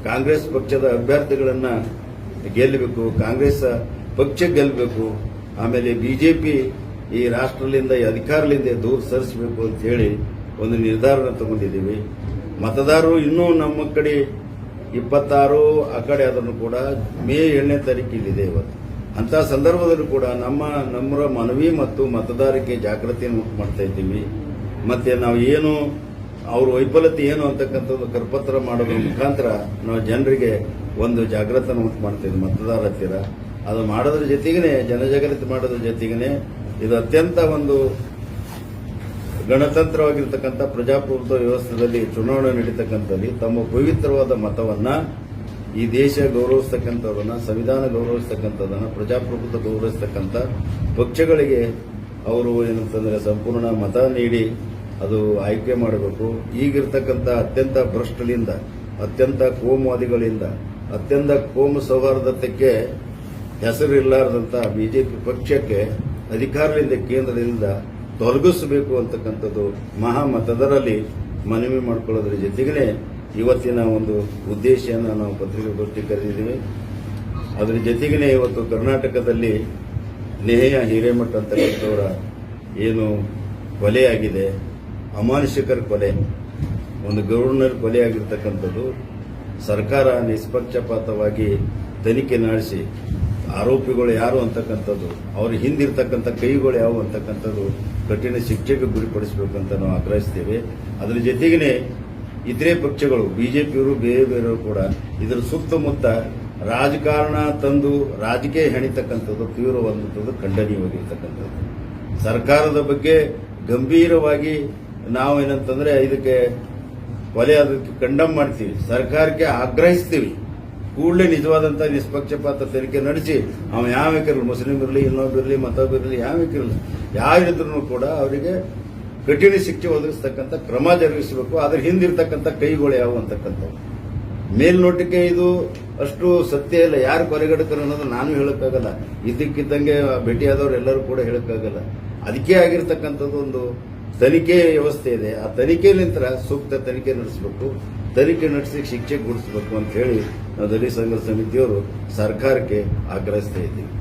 ಕಾಂಗ್ರೆಸ್ ಪಕ್ಷದ ಅಭ್ಯರ್ಥಿಗಳನ್ನ ಗೆಲ್ಲಬೇಕು, ಕಾಂಗ್ರೆಸ್ ಪಕ್ಷ ಗೆಲ್ಲಬೇಕು, ಆಮೇಲೆ ಬಿಜೆಪಿ ಈ ರಾಷ್ಟ್ರದಿಂದ, ಈ ಅಧಿಕಾರದಿಂದ ದೂರ ಸರಿಸಬೇಕು ಅಂತ ಹೇಳಿ ಒಂದು ನಿರ್ಧಾರನ ತಗೊಂಡಿದ್ದೀವಿ. ಮತದಾರರು ಇನ್ನೂ ನಮ್ಮ ಕಡೆ ಇಪ್ಪತ್ತಾರು, ಆ ಕಡೆ ಅದನ್ನು ಕೂಡ ಮೇ ಏಳನೇ ತಾರೀಕು ಇಲ್ಲಿದೆ ಇವತ್ತು. ಅಂತ ಸಂದರ್ಭದಲ್ಲೂ ಕೂಡ ನಮ್ಮ ನಮ್ಮರ ಮನವಿ ಮತ್ತು ಮತದಾರಕ್ಕೆ ಜಾಗೃತಿಯನ್ನು ಉಂಟು ಮಾಡ್ತಾ ಇದ್ದೀವಿ. ಮತ್ತೆ ನಾವು ಏನು, ಅವ್ರ ವೈಫಲ್ಯತೆ ಏನು ಅಂತಕ್ಕಂಥದ್ದು ಕರಪತ್ರ ಮಾಡೋದ್ರ ಮುಖಾಂತರ ನಾವು ಜನರಿಗೆ ಒಂದು ಜಾಗೃತನ ಉಂಟು ಮಾಡ್ತೀವಿ ಮತದಾರ ಹತ್ತಿರ. ಅದು ಮಾಡೋದ್ರ ಜೊತೆಗೇನೆ, ಜನಜಾಗೃತಿ ಮಾಡೋದ್ರ ಜೊತೆಗೇನೆ ಇದು ಅತ್ಯಂತ ಒಂದು ಗಣತಂತ್ರವಾಗಿರ್ತಕ್ಕಂಥ ಪ್ರಜಾಪ್ರಭುತ್ವ ವ್ಯವಸ್ಥೆಯಲ್ಲಿ ಚುನಾವಣೆ ನಡೀತಕ್ಕಂಥಲ್ಲಿ ತಮ್ಮ ಪವಿತ್ರವಾದ ಮತವನ್ನ ಈ ದೇಶ ಗೌರವಿಸ್ತಕ್ಕಂಥದನ್ನ ಸಂವಿಧಾನ ಗೌರವಿಸ್ತಕ್ಕಂಥದನ್ನ ಪ್ರಜಾಪ್ರಭುತ್ವ ಗೌರವಿಸ್ತಕ್ಕಂಥ ಪಕ್ಷಗಳಿಗೆ ಅವರು ಏನಂತಂದ್ರೆ ಸಂಪೂರ್ಣ ಮತ ನೀಡಿ ಅದು ಆಯ್ಕೆ ಮಾಡಬೇಕು. ಈಗಿರ್ತಕ್ಕಂಥ ಅತ್ಯಂತ ಭ್ರಷ್ಟಲಿಂದ, ಅತ್ಯಂತ ಕೋಮುವಾದಿಗಳಿಂದ, ಅತ್ಯಂತ ಕೋಮು ಸೌಹಾರ್ದತೆಗೆ ಹೆಸರಿಲ್ಲಾರದಂತಹ ಬಿಜೆಪಿ ಪಕ್ಷಕ್ಕೆ ಅಧಿಕಾರದಿಂದ ಕೇಂದ್ರದಿಂದ ತೊಲಗಿಸಬೇಕು ಅಂತಕ್ಕಂಥದ್ದು ಮಹಾಮತದರಲ್ಲಿ ಮನವಿ ಮಾಡಿಕೊಳ್ಳೋದ್ರ ಜೊತೆಗೇ ಇವತ್ತಿನ ಒಂದು ಉದ್ದೇಶವನ್ನು ನಾವು ಪತ್ರಿಕಾಗೋಷ್ಠಿ ಕರೆದಿದ್ದೀವಿ. ಅದರ ಜೊತೆಗೇ ಇವತ್ತು ಕರ್ನಾಟಕದಲ್ಲಿ ನೇಹೆಯ ಹಿರೇಮಠ ಅಂತಕ್ಕಂಥವರ ಏನು ಕೊಲೆಯಾಗಿದೆ ಅಮಾನುಷಿಕರ ಕೊಲೆ, ಒಂದು ಗವರ್ನರ್ ಕೊಲೆಯಾಗಿರ್ತಕ್ಕಂಥದ್ದು ಸರ್ಕಾರ ನಿಷ್ಪಕ್ಷಪಾತವಾಗಿ ತನಿಖೆ ನಡೆಸಿ ಆರೋಪಿಗಳು ಯಾರು ಅಂತಕ್ಕಂಥದ್ದು, ಅವ್ರ ಹಿಂದಿರ್ತಕ್ಕಂಥ ಕೈಗಳು ಯಾವು ಅಂತಕ್ಕಂಥದ್ದು ಕಠಿಣ ಶಿಕ್ಷೆಗೆ ಗುರಿಪಡಿಸಬೇಕಂತ ನಾವು ಆಗ್ರಹಿಸ್ತೇವೆ. ಅದರ ಜೊತೆಗೇ ಇತರೆ ಪಕ್ಷಗಳು, ಬಿಜೆಪಿಯವರು ಬೇರೆ ಬೇರೆಯವರು ಕೂಡ ಇದರ ಸುತ್ತಮುತ್ತ ರಾಜಕಾರಣ ತಂದು ರಾಜಕೀಯ ಹೆಣಿತಕ್ಕಂಥದ್ದು, ತೀವ್ರವಾದಂಥದ್ದು ಖಂಡನೀಯವಾಗಿರ್ತಕ್ಕಂಥದ್ದು. ಸರ್ಕಾರದ ಬಗ್ಗೆ ಗಂಭೀರವಾಗಿ ನಾವೇನಂತಂದ್ರೆ ಇದಕ್ಕೆ ಕೊಲೆ ಅದಕ್ಕೆ ಕಂಡಮ್ ಮಾಡ್ತೀವಿ. ಸರ್ಕಾರಕ್ಕೆ ಆಗ್ರಹಿಸ್ತೀವಿ. ಕೂಡಲೇ ನಿಜವಾದಂತ ನಿಷ್ಪಕ್ಷಪಾತ ತನಿಖೆ ನಡೆಸಿ ಅವನು ಯಾವ ಇರಲಿ ಮುಸ್ಲಿಂ ಇರಲಿ ಇನ್ನೊಬ್ಬಿರಲಿ ಮತ್ತೊಬ್ಬಿರಲಿ ಯಾವ ಇರಲಿ ಯಾರಿದ್ರು ಕೂಡ ಅವರಿಗೆ ಕಠಿಣ ಶಿಕ್ಷೆ ಒದಗಿಸ್ತಕ್ಕಂಥ ಕ್ರಮ ಜರುಗಿಸಬೇಕು. ಅದ್ರ ಹಿಂದಿರ್ತಕ್ಕಂಥ ಕೈಗಳು ಯಾವ ಅಂತಕ್ಕಂಥವು. ಮೇಲ್ನೋಟಕ್ಕೆ ಇದು ಅಷ್ಟು ಸತ್ಯ ಇಲ್ಲ. ಯಾರು ಕೊಲೆಗಡಕರು ಅನ್ನೋದು ನಾನು ಹೇಳಕ್ಕಾಗಲ್ಲ. ಇದ್ದಕ್ಕಿದ್ದಂಗೆ ಭೇಟಿಯಾದವ್ರು ಎಲ್ಲರೂ ಕೂಡ ಹೇಳಕ್ಕಾಗಲ್ಲ. ಅದಕ್ಕೆ ಆಗಿರ್ತಕ್ಕಂಥದ್ದು ಒಂದು ತನಿಖೆ ವ್ಯವಸ್ಥೆ ಇದೆ. ಆ ತನಿಖೆ ನಂತರ ಸೂಕ್ತ ತನಿಖೆ ನಡೆಸಬೇಕು. ತನಿಖೆ ನಡೆಸಿ ಶಿಕ್ಷೆ ಕೊಡಿಸಬೇಕು ಅಂತ ಹೇಳಿ ನಾವು ದಲಿತ ಸಂಘರ್ಷ ಸಮಿತಿಯವರು ಸರ್ಕಾರಕ್ಕೆ ಆಗ್ರಹಿಸ್ತಾ ಇದ್ದೀವಿ.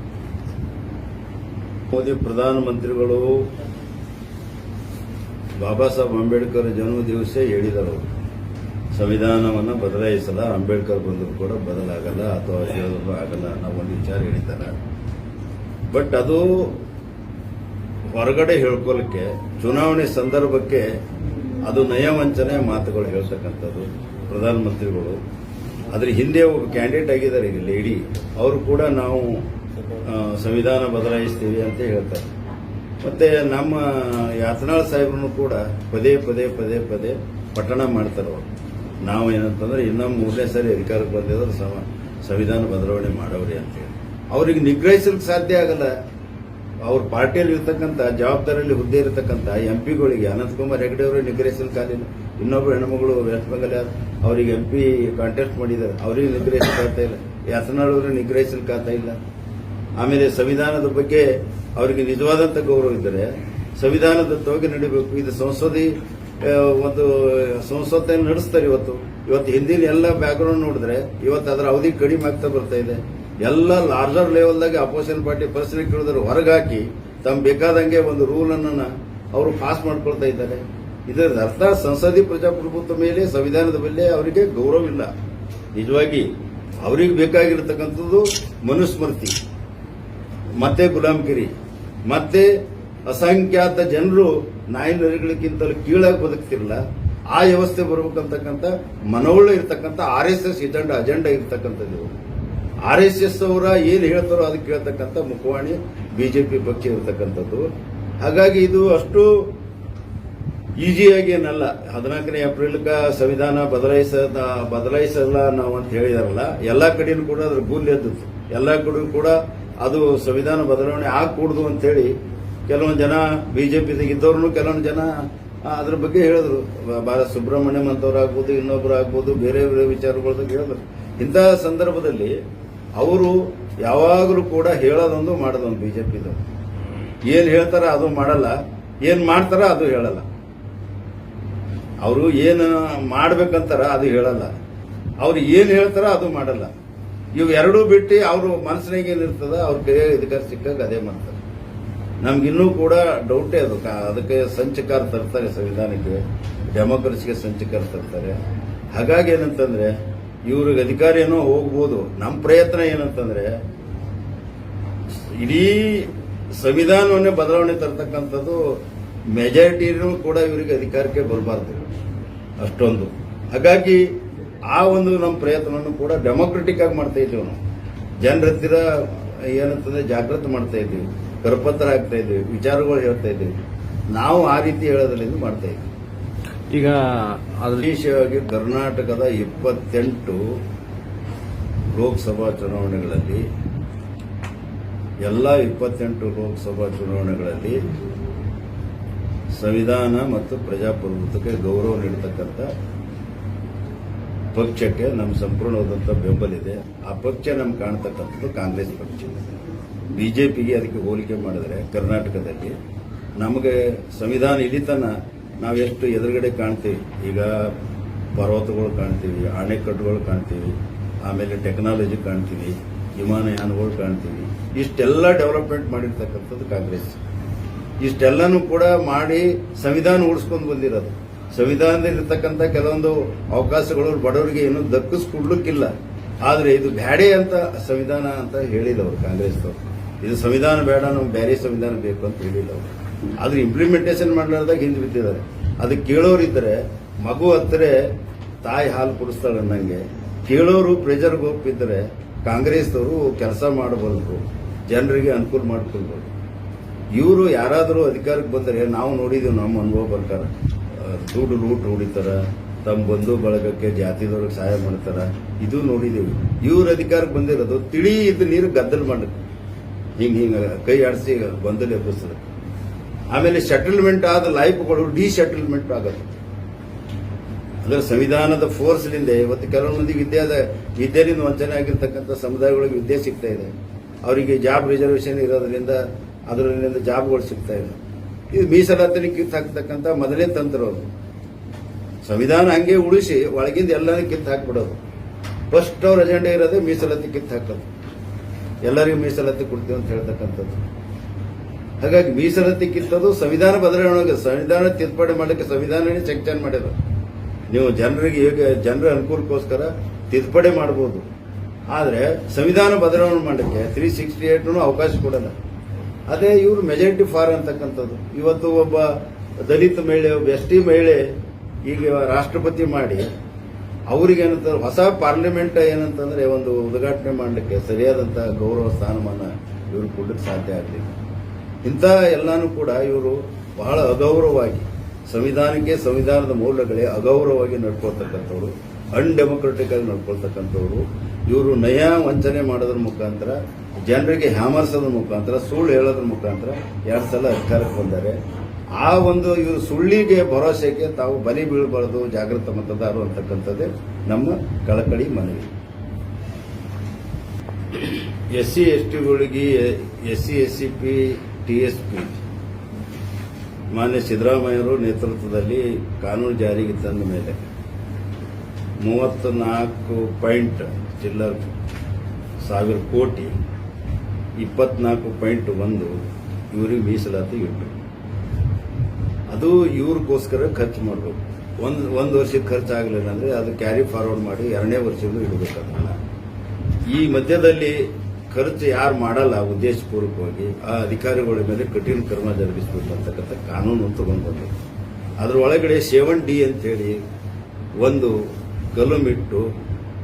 ಮೋದಿ ಪ್ರಧಾನಮಂತ್ರಿಗಳು ಬಾಬಾ ಸಾಹೇಬ್ ಅಂಬೇಡ್ಕರ್ ಜನ್ಮ ದಿವಸ ಹೇಳಿದರು. ಸಂವಿಧಾನವನ್ನು ಬದಲಾಯಿಸಲ್ಲ, ಅಂಬೇಡ್ಕರ್ ಬಂದರೂ ಕೂಡ ಬದಲಾಗಲ್ಲ, ಅಥವಾ ಹೇಳೋದು ಆಗಲ್ಲ ಅನ್ನೋ ಒಂದು ವಿಚಾರ ಹೇಳಿದ್ದಾರೆ. ಬಟ್ ಅದು ಹೊರಗಡೆ ಹೇಳ್ಕೊಲಿಕ್ಕೆ ಚುನಾವಣೆ ಸಂದರ್ಭಕ್ಕೆ ಅದು ನಯವಂಚನೆ ಮಾತುಗಳು ಹೇಳ್ತಕ್ಕಂಥದ್ದು ಪ್ರಧಾನಮಂತ್ರಿಗಳು. ಅದ್ರ ಹಿಂದೆ ಒಬ್ಬ ಕ್ಯಾಂಡಿಡೇಟ್ ಆಗಿದ್ದಾರೆ ಈಗ ಲೇಡಿ ಅವರು ಕೂಡ ನಾವು ಸಂವಿಧಾನ ಬದಲಾಯಿಸ್ತೀವಿ ಅಂತ ಹೇಳ್ತಾರೆ. ಮತ್ತೆ ನಮ್ಮ ಯಾತನಾಳ್ ಸಾಹೇಬ್ರನ್ನು ಕೂಡ ಪದೇ ಪದೇ ಪದೇ ಪದೇ ಪಠಣ ಮಾಡ್ತಾರೆ ಅವರು. ನಾವು ಏನಂತಂದ್ರೆ ಇನ್ನೂ ಮೂರನೇ ಸಾರಿ ಅಧಿಕಾರಕ್ಕೆ ಬಂದಿದ್ರೆ ಸಂವಿಧಾನ ಬದಲಾವಣೆ ಮಾಡವ್ರಿ ಅಂತೇಳಿ ಅವ್ರಿಗೆ ನಿಗ್ರಹಿಸಲಿಕ್ಕೆ ಸಾಧ್ಯ ಆಗಲ್ಲ. ಅವ್ರ ಪಾರ್ಟಿಯಲ್ಲಿ ಇರ್ತಕ್ಕಂಥ ಜವಾಬ್ದಾರಿಯಲ್ಲಿ ಹುದ್ದೆ ಇರತಕ್ಕಂಥ ಎಂ ಪಿಗಳಿಗೆ ಅನಂತಕುಮಾರ್ ಹೆಗಡೆ ಅವರು ನಿಗ್ರಹಿಸಲು ಆಗಿಲ್ಲ ಇನ್ನೊಬ್ಬರು ಹೆಣ್ಮಗಳು ವೆಸ್ಟ್ ಬೆಂಗಾಲ್ ಅವರಿಗೆ ಎಂ ಪಿ ಕಾಂಟೆಸ್ಟ್ ಮಾಡಿದ್ದಾರೆ. ಅವರಿಗೆ ನಿಗ್ರಹಿಸಲಿಕ್ಕೆ ಆಗ್ತಾ ಇಲ್ಲ. ಯಾತನಾಳ್ ಅವರು ನಿಗ್ರಹಿಸಲಿಕ್ಕೆ ಆಗ್ತಾ ಇಲ್ಲ. ಆಮೇಲೆ ಸಂವಿಧಾನದ ಬಗ್ಗೆ ಅವರಿಗೆ ನಿಜವಾದಂತ ಗೌರವ ಇದ್ದರೆ ಸಂವಿಧಾನದ ತೋಗೆ ನಡಿಬೇಕು. ಇದು ಸಂಸದಿ ಒಂದು ಸಂಸತ್ತನ್ನು ನಡೆಸ್ತಾರೆ ಇವತ್ತು? ಇವತ್ತು ಹಿಂದಿನ ಎಲ್ಲ ಬ್ಯಾಕ್ಗ್ರೌಂಡ್ ನೋಡಿದ್ರೆ ಇವತ್ತು ಅದರ ಅವಧಿ ಕಡಿಮೆ ಆಗ್ತಾ ಬರ್ತಾ ಇದೆ. ಎಲ್ಲ ಲಾರ್ಜರ್ ಲೆವೆಲ್ದಾಗ ಅಪೋಸಿಷನ್ ಪಾರ್ಟಿ ಪ್ರಶ್ನೆ ಹೊರಗೆ ಹೊರಗಾಕಿ ತಮ್ಮ ಬೇಕಾದಂಗೆ ಒಂದು ರೂಲ್ ಅನ್ನ ಅವರು ಪಾಸ್ ಮಾಡ್ಕೊಳ್ತಾ ಇದ್ದಾರೆ. ಇದರ ಅರ್ಥ ಸಂಸದೀಯ ಪ್ರಜಾಪ್ರಭುತ್ವ ಮೇಲೆ, ಸಂವಿಧಾನದ ಮೇಲೆ ಅವರಿಗೆ ಗೌರವ ಇಲ್ಲ. ನಿಜವಾಗಿ ಅವರಿಗೆ ಬೇಕಾಗಿರತಕ್ಕಂಥದ್ದು ಮನುಸ್ಮೃತಿ, ಮತ್ತೆ ಗುಲಾಮಗಿರಿ, ಮತ್ತೆ ಅಸಂಖ್ಯಾತ ಜನರು ನಾಯಿ ನರಿಗಳಿಗಿಂತಲೂ ಕೀಳಾಗಿ ಬದುಕ್ತಿರಲ್ಲ, ಆ ವ್ಯವಸ್ಥೆ ಬರಬೇಕಂತಕ್ಕಂಥ ಮನೋಳ್ಳ ಇರತಕ್ಕಂಥ ಆರ್ ಎಸ್ ಎಸ್ ಇದಂಡ ಅಜೆಂಡಾ ಇರ್ತಕ್ಕಂಥದ್ದು. ಆರ್ ಎಸ್ ಎಸ್ ಅವರ ಏನು ಹೇಳ್ತಾರೋ ಅದಕ್ಕೆ ಹೇಳ್ತಕ್ಕಂಥ ಮುಖವಾಣಿ ಬಿಜೆಪಿ ಪಕ್ಷ ಇರತಕ್ಕಂಥದ್ದು. ಹಾಗಾಗಿ ಇದು ಅಷ್ಟು ಈಜಿಯಾಗಿ ಏನಲ್ಲ. ಹದಿನಾಲ್ಕನೇ ಏಪ್ರಿಲ್ಗ ಸಂವಿಧಾನ ಬದಲಾಯಿಸ, ಬದಲಾಯಿಸಲ್ಲ ನಾವು ಅಂತ ಹೇಳಿದಾರಲ್ಲ, ಎಲ್ಲ ಕಡೆಯೂ ಕೂಡ ಅದ್ರ ಗೂಲ್ ಎದ್ದಿತ್ತು. ಎಲ್ಲಾ ಕಡೆಯೂ ಕೂಡ ಅದು ಸಂವಿಧಾನ ಬದಲಾವಣೆ ಆಗಕೂಡದು ಅಂತ ಹೇಳಿ ಕೆಲವೊಂದು ಜನ ಬಿಜೆಪಿ ಇದ್ದವ್ರು ಕೆಲವೊಂದು ಜನ ಅದ್ರ ಬಗ್ಗೆ ಹೇಳಿದ್ರು. ಬಾಲ ಸುಬ್ರಹ್ಮಣ್ಯಂ ಅಂತವ್ರು ಆಗ್ಬೋದು ಇನ್ನೊಬ್ರು ಆಗ್ಬೋದು ಬೇರೆ ಬೇರೆ ವಿಚಾರಗಳ ಹೇಳಿದ್ರು. ಇಂತಹ ಸಂದರ್ಭದಲ್ಲಿ ಅವರು ಯಾವಾಗಲೂ ಕೂಡ ಹೇಳೋದೊಂದು ಮಾಡೋದೊಂದು ಪಿದು ಏನ್ ಹೇಳ್ತಾರ ಅದು ಮಾಡಲ್ಲ, ಏನು ಮಾಡ್ತಾರ ಅದು ಹೇಳಲ್ಲ. ಅವರು ಏನು ಮಾಡ್ಬೇಕಂತಾರ ಅದು ಹೇಳಲ್ಲ. ಅವ್ರು ಏನು ಹೇಳ್ತಾರ ಅದು ಮಾಡಲ್ಲ. ಇವು ಎರಡೂ ಬಿಟ್ಟು ಅವರು ಮನಸ್ಸಿನಾಗ ಏನಿರ್ತದ ಅವ್ರ ಕೈ ಇದಕ್ಕೆ ಸಿಕ್ಕಾಗ ಅದೇ ಮಾಡ್ತಾರೆ. ನಮ್ಗಿನ್ನೂ ಕೂಡ ಡೌಟೇ ಅದು. ಅದಕ್ಕೆ ಸಂಚಕಾರ ತರ್ತಾರೆ ಸಂವಿಧಾನಕ್ಕೆ. ಡೆಮೋಕ್ರಸಿಗೆ ಸಂಚಕಾರ ತರ್ತಾರೆ. ಹಾಗಾಗಿ ಏನಂತಂದ್ರೆ ಇವ್ರಿಗೆ ಅಧಿಕಾರ ಏನೋ ಹೋಗ್ಬೋದು. ನಮ್ಮ ಪ್ರಯತ್ನ ಏನಂತಂದ್ರೆ, ಇಡೀ ಸಂವಿಧಾನವನ್ನೇ ಬದಲಾವಣೆ ತರ್ತಕ್ಕಂಥದ್ದು ಮೆಜಾರಿಟಿನೂ ಕೂಡ ಇವರಿಗೆ ಅಧಿಕಾರಕ್ಕೆ ಬರಬಾರ್ದು. ಅಷ್ಟೊಂದು. ಹಾಗಾಗಿ ಆ ಒಂದು ನಮ್ಮ ಪ್ರಯತ್ನವನ್ನು ಕೂಡ ಡೆಮೋಕ್ರೆಟಿಕ್ ಆಗಿ ಮಾಡ್ತಾ ಇದ್ದೀವಿ ನಾವು. ಜನರ ಹತ್ತಿರ ಏನಂತಂದ್ರೆ ಜಾಗೃತಿ ಮಾಡ್ತಾ ಇದ್ದೀವಿ. ಕರಪತ್ರ ಆಗ್ತಾ ಇದ್ದೀವಿ. ವಿಚಾರಗಳು ಹೇಳ್ತಾ ಇದ್ದೀವಿ. ನಾವು ಆ ರೀತಿ ಹೇಳೋದ್ರಿಂದ ಮಾಡ್ತಾ ಇದ್ದೀವಿ. ಈಗ ವಿಶೇಷವಾಗಿ ಕರ್ನಾಟಕದ ಇಪ್ಪತ್ತೆಂಟು ಲೋಕಸಭಾ ಚುನಾವಣೆಗಳಲ್ಲಿ, ಎಲ್ಲ ಇಪ್ಪತ್ತೆಂಟು ಲೋಕಸಭಾ ಚುನಾವಣೆಗಳಲ್ಲಿ ಸಂವಿಧಾನ ಮತ್ತು ಪ್ರಜಾಪ್ರಭುತ್ವಕ್ಕೆ ಗೌರವ ನೀಡತಕ್ಕಂಥ ಪಕ್ಷಕ್ಕೆ ನಮ್ಮ ಸಂಪೂರ್ಣವಾದಂಥ ಬೆಂಬಲ ಇದೆ. ಆ ಪಕ್ಷ ನಮ್ಗೆ ಕಾಣ್ತಕ್ಕಂಥದ್ದು ಕಾಂಗ್ರೆಸ್ ಪಕ್ಷ. ಬಿಜೆಪಿಗೆ ಅದಕ್ಕೆ ಹೋಲಿಕೆ ಮಾಡಿದರೆ ಕರ್ನಾಟಕದಲ್ಲಿ ನಮಗೆ ಸಂವಿಧಾನ ಇಳಿತನ ನಾವೆಷ್ಟು ಎದುರುಗಡೆ ಕಾಣ್ತೀವಿ, ಈಗ ಪರ್ವತಗಳು ಕಾಣ್ತೀವಿ, ಅಣೆಕಟ್ಟುಗಳು ಕಾಣ್ತೀವಿ, ಆಮೇಲೆ ಟೆಕ್ನಾಲಜಿ ಕಾಣ್ತೀವಿ, ವಿಮಾನಯಾನಗಳು ಕಾಣ್ತೀವಿ, ಇಷ್ಟೆಲ್ಲ ಡೆವಲಪ್ಮೆಂಟ್ ಮಾಡಿರ್ತಕ್ಕಂಥದ್ದು ಕಾಂಗ್ರೆಸ್. ಇಷ್ಟೆಲ್ಲನೂ ಕೂಡ ಮಾಡಿ ಸಂವಿಧಾನ ಉಳಿಸ್ಕೊಂಡು ಬಂದಿರೋದು. ಸಂವಿಧಾನದಲ್ಲಿರ್ತಕ್ಕಂಥ ಕೆಲವೊಂದು ಅವಕಾಶಗಳು ಬಡವರಿಗೆ ಏನು ದಕ್ಕಿಸ್ಕೊಡ್ಲಿಕ್ಕಿಲ್ಲ. ಆದರೆ ಇದು ಬ್ಯಾಡೆ ಅಂತ ಸಂವಿಧಾನ ಅಂತ ಹೇಳಿಲ್ಲ ಅವರು ಕಾಂಗ್ರೆಸ್ದವರು ಇದು ಸಂವಿಧಾನ ಬೇಡ, ನಮ್ಗೆ ಬೇರೆ ಸಂವಿಧಾನ ಬೇಕು ಅಂತ ಹೇಳಿಲ್ಲ ಅವರು ಆದ್ರೆ ಇಂಪ್ಲಿಮೆಂಟೇಷನ್ ಮಾಡಲಾರ್ದಾಗ ಹಿಂದೆ ಬಿದ್ದಿದ್ದಾರೆ ಅದಕ್ಕೆ ಕೇಳೋರಿದ್ರೆ ಮಗು ಹತ್ತಿರ ತಾಯಿ ಹಾಲು ಕುಡಿಸ್ತಾಳೆ ಅನ್ನಂಗೆ. ಕೇಳೋರು ಪ್ರೆಜರ್ಗೆ ಒಪ್ಪಿದ್ರೆ ಕಾಂಗ್ರೆಸ್ದವರು ಕೆಲಸ ಮಾಡಬಲ್ಲರು ಜನರಿಗೆ ಅನುಕೂಲ ಮಾಡ್ಕೊಳ್ಬೋದು ಇವರು ಯಾರಾದರೂ ಅಧಿಕಾರಕ್ಕೆ ಬಂದರೆ ನಾವು ನೋಡಿದ್ದೀವಿ ನಮ್ಮ ಅನುಭವ ಪ್ರಕಾರ. ದುಡ್ಡು ಲೂಟ್ ಹೊಡಿತಾರ, ತಮ್ಮ ಬಂಧು ಬಳಗಕ್ಕೆ ಜಾತಿದವ್ರಿಗೆ ಸಹಾಯ ಮಾಡ್ತಾರ. ಇದು ನೋಡಿದ್ದೀವಿ ಇವ್ರ ಅಧಿಕಾರಕ್ಕೆ ಬಂದಿರೋದು, ತಿಳಿ ಇದ್ದ ನೀರು ಗದ್ದಲ್ ಮಾಡಕ್ಕೆ ಹಿಂಗೆ ಹಿಂಗೆ ಕೈ ಆಡಿಸಿ ಗೊಂದಲ ಎಬ್ಬಿಸ್ತದೆ ಆಮೇಲೆ ಸೆಟಲ್ಮೆಂಟ್ ಆದ ಲೈಫ್ಗಳು ಡಿ ಸೆಟಲ್ಮೆಂಟ್ ಆಗುತ್ತೆ. ಅಂದ್ರೆ ಸಂವಿಧಾನದ ಫೋರ್ಸ್ನಿಂದ ಇವತ್ತು ಕೆಲವು ಮಂದಿ ವಿದ್ಯಾದ ವಿದ್ಯೆಯಿಂದ ವಂಚನೆ ಆಗಿರ್ತಕ್ಕಂಥ ಸಮುದಾಯಗಳಿಗೆ ವಿದ್ಯೆ ಸಿಗ್ತಾ ಇದೆ. ಅವರಿಗೆ ಜಾಬ್ ರಿಸರ್ವೇಶನ್ ಇರೋದ್ರಿಂದ ಅದರಿಂದ ಜಾಬ್ಗಳು ಸಿಗ್ತಾ ಇದೆ. ಇದು ಮೀಸಲಾತಿನ ಕಿತ್ತು ಹಾಕ್ತಕ್ಕಂಥ ಮೊದಲೇ ತಂತ್ರ ಅವರು ಸಂವಿಧಾನ ಹಂಗೆ ಉಳಿಸಿ ಒಳಗಿಂದ ಎಲ್ಲರೂ ಕಿತ್ತು ಹಾಕ್ಬಿಡೋದು. ಫಸ್ಟ್ ಅವ್ರ ಅಜೆಂಡಾ ಇರೋದೇ ಮೀಸಲಾತಿ ಕಿತ್ತು ಹಾಕೋದು. ಎಲ್ಲರಿಗೂ ಮೀಸಲಾತಿ ಕೊಡ್ತೀವಿ ಅಂತ ಹೇಳ್ತಕ್ಕಂಥದ್ದು. ಹಾಗಾಗಿ ಮೀಸಲಾತಿ ಕಿತ್ತದು ಸಂವಿಧಾನ ಬದಲಾವಣೆ ಸಂವಿಧಾನ ತಿದ್ದುಪಡಿ ಮಾಡಲಿಕ್ಕೆ ಸಂವಿಧಾನನೇ ಸೆಕ್ಷನ್ ಮಾಡಿದ್ರು ನೀವು ಜನರಿಗೆ ಹೇಗೆ ಜನರ ಅನುಕೂಲಕ್ಕೋಸ್ಕರ ತಿದ್ದುಪಡಿ ಮಾಡ್ಬೋದು. ಆದರೆ ಸಂವಿಧಾನ ಬದಲಾವಣೆ ಮಾಡಲಿಕ್ಕೆ ತ್ರೀ ಸಿಕ್ಸ್ಟಿ ಏಟ್ನೂ ಅವಕಾಶ ಕೊಡಲ್ಲ. ಅದೇ ಇವರು ಮೆಜಾರಿಟಿ ಫಾರ್ ಅಂತಕ್ಕಂಥದ್ದು. ಇವತ್ತು ಒಬ್ಬ ದಲಿತ ಮಹಿಳೆ, ಒಬ್ಬ ಎಸ್ ಟಿ ಮಹಿಳೆ ಈಗ ರಾಷ್ಟ್ರಪತಿ ಮಾಡಿ, ಅವ್ರಿಗೆ ಹೊಸ ಪಾರ್ಲಿಮೆಂಟ್ ಏನಂತಂದ್ರೆ ಒಂದು ಉದ್ಘಾಟನೆ ಮಾಡಲಿಕ್ಕೆ ಸರಿಯಾದಂಥ ಗೌರವ, ಸ್ಥಾನಮಾನ ಇವರು ಕೊಡಲಿಕ್ಕೆ ಸಾಧ್ಯ ಆಗಲಿಲ್ಲ. ಇಂಥ ಎಲ್ಲಾನು ಕೂಡ ಇವರು ಬಹಳ ಅಗೌರವವಾಗಿ, ಸಂವಿಧಾನಕ್ಕೆ ಸಂವಿಧಾನದ ಮೌಲ್ಯಗಳೇ ಅಗೌರವವಾಗಿ ನಡ್ಕೊಳ್ತಕ್ಕಂಥವ್ರು ಅನ್ಡೆಮೊಕ್ರೆಟಿಕ್ ಆಗಿ ನಡ್ಕೊಳ್ತಕ್ಕಂಥವ್ರು. ಇವರು ನಯ ವಂಚನೆ ಮಾಡೋದ್ರ ಮುಖಾಂತರ, ಜನರಿಗೆ ಹ್ಯಾಮರ್ಸೋದ್ರ ಮುಖಾಂತರ, ಸುಳ್ಳು ಹೇಳೋದ್ರ ಮುಖಾಂತರ ಎರಡು ಸಲ ಅಧಿಕಾರಕ್ಕೆ ಬಂದರೆ. ಆ ಒಂದು ಇವರು ಸುಳ್ಳಿಗೆ ಭರವಸೆಗೆ ತಾವು ಬಲಿ ಬೀಳಬಾರದು ಜಾಗೃತ ಮತದಾರರು ಅಂತಕ್ಕಂಥದ್ದೇ ನಮ್ಮ ಕಳಕಳಿ ಮನವಿ. S C S ಟಿಗಳಿಗೆ S C S C P T S P ಮಾನ್ಯ ಸಿದ್ದರಾಮಯ್ಯರು ನೇತೃತ್ವದಲ್ಲಿ ಕಾನೂನು ಜಾರಿಗೆ ತಂದ ಮೇಲೆ ಮೂವತ್ತು ನಾಲ್ಕು ಪಾಯಿಂಟ್ ಚಿಲ್ಲರ್ ಸಾವಿರ ಕೋಟಿ, ಇಪ್ಪತ್ನಾಲ್ಕು ಪಾಯಿಂಟ್ ಒಂದು ಇವರಿಗೆ ಮೀಸಲಾತಿ ಇಟ್ಟು. ಅದು ಇವ್ರಿಗೋಸ್ಕರ ಖರ್ಚು ಮಾಡಬೇಕು. ಒಂದು ಒಂದು ವರ್ಷಕ್ಕೆ ಖರ್ಚು ಆಗಲಿಲ್ಲ ಅಂದರೆ ಅದು ಕ್ಯಾರಿ ಫಾರ್ವರ್ಡ್ ಮಾಡಿ ಎರಡನೇ ವರ್ಷದಲ್ಲೂ ಇಡಬೇಕು ಈ ಮಧ್ಯದಲ್ಲಿ ಖರ್ಚು ಯಾರು ಮಾಡಲ್ಲ ಉದ್ದೇಶಪೂರ್ವಕವಾಗಿ, ಆ ಅಧಿಕಾರಿಗಳ ಮೇಲೆ ಕಠಿಣ ಕ್ರಮ ಜರುಗಿಸಬೇಕು ಅಂತಕ್ಕಂಥ ಕಾನೂನು ತಗೊಂಡು ಬಂದರು ಅದ್ರ ಒಳಗಡೆ ಸೆವೆನ್ ಡಿ ಅಂತ ಹೇಳಿ ಒಂದು ಕಲಮಿಟ್ಟು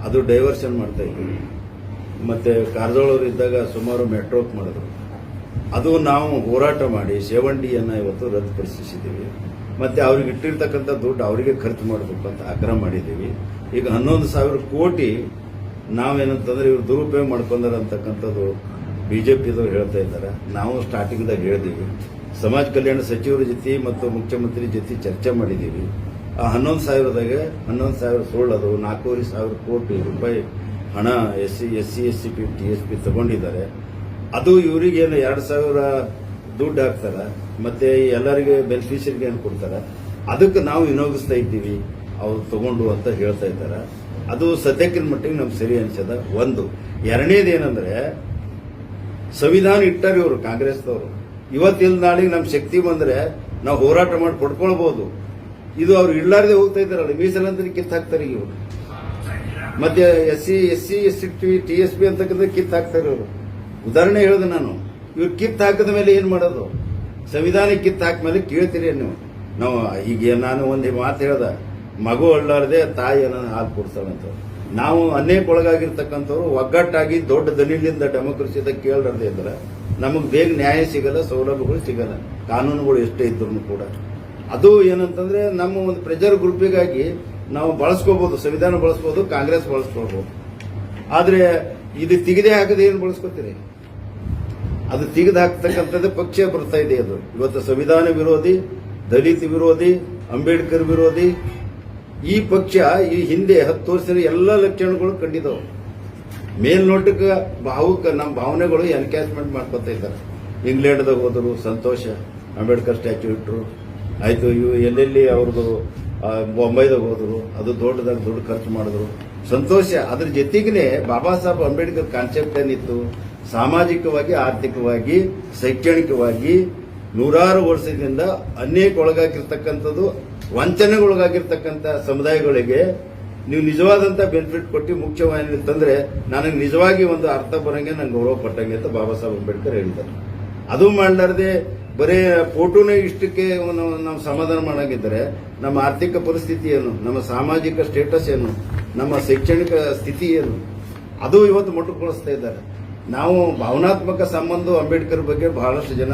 ಅದು ಡೈವರ್ಷನ್ ಮಾಡ್ತಾ ಇದ್ವಿ. ಮತ್ತೆ ಕಾರ್ದೋಳವ್ರು ಇದ್ದಾಗ ಸುಮಾರು ಮೆಟ್ರೋಕ್ ಮಾಡಿದ್ರು. ಅದು ನಾವು ಹೋರಾಟ ಮಾಡಿ ಸೆವೆನ್ ಡಿ ಅನ್ನ ಇವತ್ತು ರದ್ದುಪಡಿಸಿದ್ದೀವಿ ಮತ್ತೆ ಅವ್ರಿಗೆ ಇಟ್ಟಿರ್ತಕ್ಕಂಥ ದುಡ್ಡು ಅವರಿಗೆ ಖರ್ಚು ಮಾಡಬೇಕು ಅಂತ ಆಗ್ರಹ ಮಾಡಿದ್ದೀವಿ. ಈಗ ಹನ್ನೊಂದು ಸಾವಿರ ಕೋಟಿ ನಾವೇನಂತಂದ್ರೆ ಇವ್ರು ದುರುಪಯೋಗ ಮಾಡ್ಕೊಂಡಾರ ಅಂತಕ್ಕಂಥದ್ದು ಬಿಜೆಪಿದವ್ರು ಹೇಳ್ತಾ ಇದ್ದಾರೆ. ನಾವು ಸ್ಟಾರ್ಟಿಂಗ್ದಾಗ ಹೇಳಿದೀವಿ. ಸಮಾಜ ಕಲ್ಯಾಣ ಸಚಿವರ ಜೊತೆ ಮತ್ತು ಮುಖ್ಯಮಂತ್ರಿ ಜೊತೆ ಚರ್ಚೆ ಮಾಡಿದ್ದೀವಿ ಆ ಹನ್ನೊಂದು ಸಾವಿರದಾಗ ಹನ್ನೊಂದು ಸಾವಿರ ಸುಳ್ಳದು ನಾಲ್ಕೂವರೆ ಸಾವಿರ ಕೋಟಿ ರೂಪಾಯಿ ಹಣ S C S C S C P, T S P ತಗೊಂಡಿದ್ದಾರೆ. ಅದು ಇವರಿಗೇನು ಎರಡು ಸಾವಿರ ದುಡ್ಡು ಹಾಕ್ತಾರೆ. ಮತ್ತೆ ಎಲ್ಲರಿಗೆ ಬೆನಿಫಿಷರಿಗೆ ಏನು ಕೊಡ್ತಾರೆ. ಅದಕ್ಕೆ ನಾವು ವಿನಿಯೋಗಿಸ್ತಾ ಇದ್ದೀವಿ. ಅವರು ತಗೊಂಡು ಅಂತ ಹೇಳ್ತಾ ಇದ್ದಾರೆ. ಅದು ಸದ್ಯಕ್ಕಿನ ಮಟ್ಟಿಗೆ ನಮ್ಗೆ ಸರಿ ಅನ್ಸದ. ಒಂದು ಏನಂದ್ರೆ, ಸಂವಿಧಾನ ಇಟ್ಟಾರ ಇವರು ಕಾಂಗ್ರೆಸ್ದವರು ಇವತ್ತಿಲ್ಲ ನಾಳೆಗೆ ನಮ್ಮ ಶಕ್ತಿ ಬಂದ್ರೆ ನಾವು ಹೋರಾಟ ಮಾಡಿ ಕೊಡ್ಕೊಳ್ಬೋದು ಇದು ಅವ್ರು ಇಳ್ಳಾರದೆ ಹೋಗ್ತಾ ಇದ್ದಾರಲ್ಲ ಮೀಸಲಂತರಿ ಕಿತ್ತು ಹಾಕ್ತಾರೆ ಈಗ ಇವರು. ಮತ್ತೆ S C S C S C T T S P ಅಂತಕ್ಕಂಥ ಕಿತ್ತು ಹಾಕ್ತಾರೆ ಇವರು. ಉದಾಹರಣೆ ಹೇಳಿದೆ ನಾನು, ಇವ್ರು ಕಿತ್ತು ಹಾಕಿದ ಮೇಲೆ ಏನ್ ಮಾಡೋದು? ಸಂವಿಧಾನ ಕಿತ್ತು ಹಾಕ ಮೇಲೆ ಕೇಳ್ತೀರಿ ನೀವು. ನಾವು ಈಗ ನಾನು ಒಂದು ಮಾತು ಹೇಳ್ದ. ಮಗು ಅಳ್ಳಾರದೆ ತಾಯಿ ಅನ್ನೋ ಹಾಲು ಕೊಡ್ತಾಳಂತ ನಾವು ಅನೇಕ ಒಳಗಾಗಿರ್ತಕ್ಕಂಥವ್ರು ಒಗ್ಗಟ್ಟಾಗಿ ದೊಡ್ಡ ದನಿಲಿಂದ ಡೆಮೋಕ್ರಸಿದ ಕೇಳದೆ ಇದ್ರೆ ನಮಗೆ ಬೇಗ ನ್ಯಾಯ ಸಿಗಲ್ಲ, ಸೌಲಭ್ಯಗಳು ಸಿಗಲ್ಲ. ಕಾನೂನುಗಳು ಎಷ್ಟೇ ಇದ್ರು ಕೂಡ. ಅದು ಏನಂತಂದ್ರೆ ನಮ್ಮ ಒಂದು ಪ್ರೆಜರ್ ಗ್ರೂಪಿಗಾಗಿ ನಾವು ಬಳಸ್ಕೋಬಹುದು ಸಂವಿಧಾನ ಬಳಸ್ಬೋದು, ಕಾಂಗ್ರೆಸ್ ಬಳಸ್ಕೊಳ್ಬಹುದು ಆದ್ರೆ ಇದು ತೆಗೆದೇ ಹಾಕದೆ ಏನು ಬಳಸ್ಕೋತೀರಿ? ಅದು ತೆಗೆದು ಹಾಕ್ತಕ್ಕಂಥದ್ದು ಪಕ್ಷ ಬರ್ತಾ ಇದೆ ಅದು. ಇವತ್ತು ಸಂವಿಧಾನ ವಿರೋಧಿ, ದಲಿತ ವಿರೋಧಿ, ಅಂಬೇಡ್ಕರ್ ವಿರೋಧಿ ಈ ಪಕ್ಷ ಈ ಹಿಂದೆ ಹತ್ತು ವರ್ಷದ ಎಲ್ಲ ಲಕ್ಷಣಗಳು ಕಂಡಿದ್ದವು. ಮೇಲ್ನೋಟಕ್ಕೆ ಭಾವುಕ ನಮ್ಮ ಭಾವನೆಗಳು ಎನ್ಕ್ಯಾಚ್ಮೆಂಟ್ ಮಾಡ್ಕೊತಾ ಇದ್ದಾರೆ. ಇಂಗ್ಲೆಂಡ್ದಾಗ ಹೋದರು ಸಂತೋಷ, ಅಂಬೇಡ್ಕರ್ ಸ್ಟ್ಯಾಚ್ಯೂ ಇಟ್ಟರು ಆಯಿತು, ಇವು ಎಲ್ಲೆಲ್ಲಿ ಅವ್ರದ್ದು ಬೊಂಬೈದಾಗ ಹೋದ್ರು, ಅದು ದೊಡ್ಡದಾಗ ದುಡ್ಡು ಖರ್ಚು ಮಾಡಿದ್ರು. ಸಂತೋಷ, ಅದ್ರ ಜೊತೆಗೇ ಬಾಬಾ ಸಾಹೇಬ್ ಅಂಬೇಡ್ಕರ್ ಕಾನ್ಸೆಪ್ಟ್ ಏನಿತ್ತು? ಸಾಮಾಜಿಕವಾಗಿ, ಆರ್ಥಿಕವಾಗಿ, ಶೈಕ್ಷಣಿಕವಾಗಿ ನೂರಾರು ವರ್ಷದಿಂದ ಅನೇಕ ಒಳಗಾಗಿರ್ತಕ್ಕಂಥದ್ದು ವಂಚನೆಗೊಳಗಾಗಿರ್ತಕ್ಕಂಥ ಸಮುದಾಯಗಳಿಗೆ ನೀವು ನಿಜವಾದಂತ ಬೆನಿಫಿಟ್ ಕೊಟ್ಟು ಮುಖ್ಯವಾಹಿನಿ ತಂದ್ರೆ ನನಗೆ ನಿಜವಾಗಿ ಒಂದು ಅರ್ಥ ಬರಂಗೆ ನಂಗೆ ಗೌರವ ಪಟ್ಟಂಗೆ ಅಂತ ಬಾಬಾ ಸಾಹೇಬ್ ಅಂಬೇಡ್ಕರ್ ಹೇಳಿದ್ದಾರೆ ಅದು ಮಾಡಲಾರ್ದೆ ಬರೇ ಫೋಟೋನೇ ಇಷ್ಟಕ್ಕೆ ನಾವು ನಾವು ಸಮಾಧಾನ ಮಾಡಾಗಿದ್ದರೆ ನಮ್ಮ ಆರ್ಥಿಕ ಪರಿಸ್ಥಿತಿ ಏನು, ನಮ್ಮ ಸಾಮಾಜಿಕ ಸ್ಟೇಟಸ್ ಏನು, ನಮ್ಮ ಶೈಕ್ಷಣಿಕ ಸ್ಥಿತಿ ಏನು, ಅದು ಇವತ್ತು ಮೊಟ್ಟುಕೊಳಿಸ್ತಾ ಇದ್ದಾರೆ. ನಾವು ಭಾವನಾತ್ಮಕ ಸಂಬಂಧ ಅಂಬೇಡ್ಕರ್ ಬಗ್ಗೆ ಬಹಳಷ್ಟು ಜನ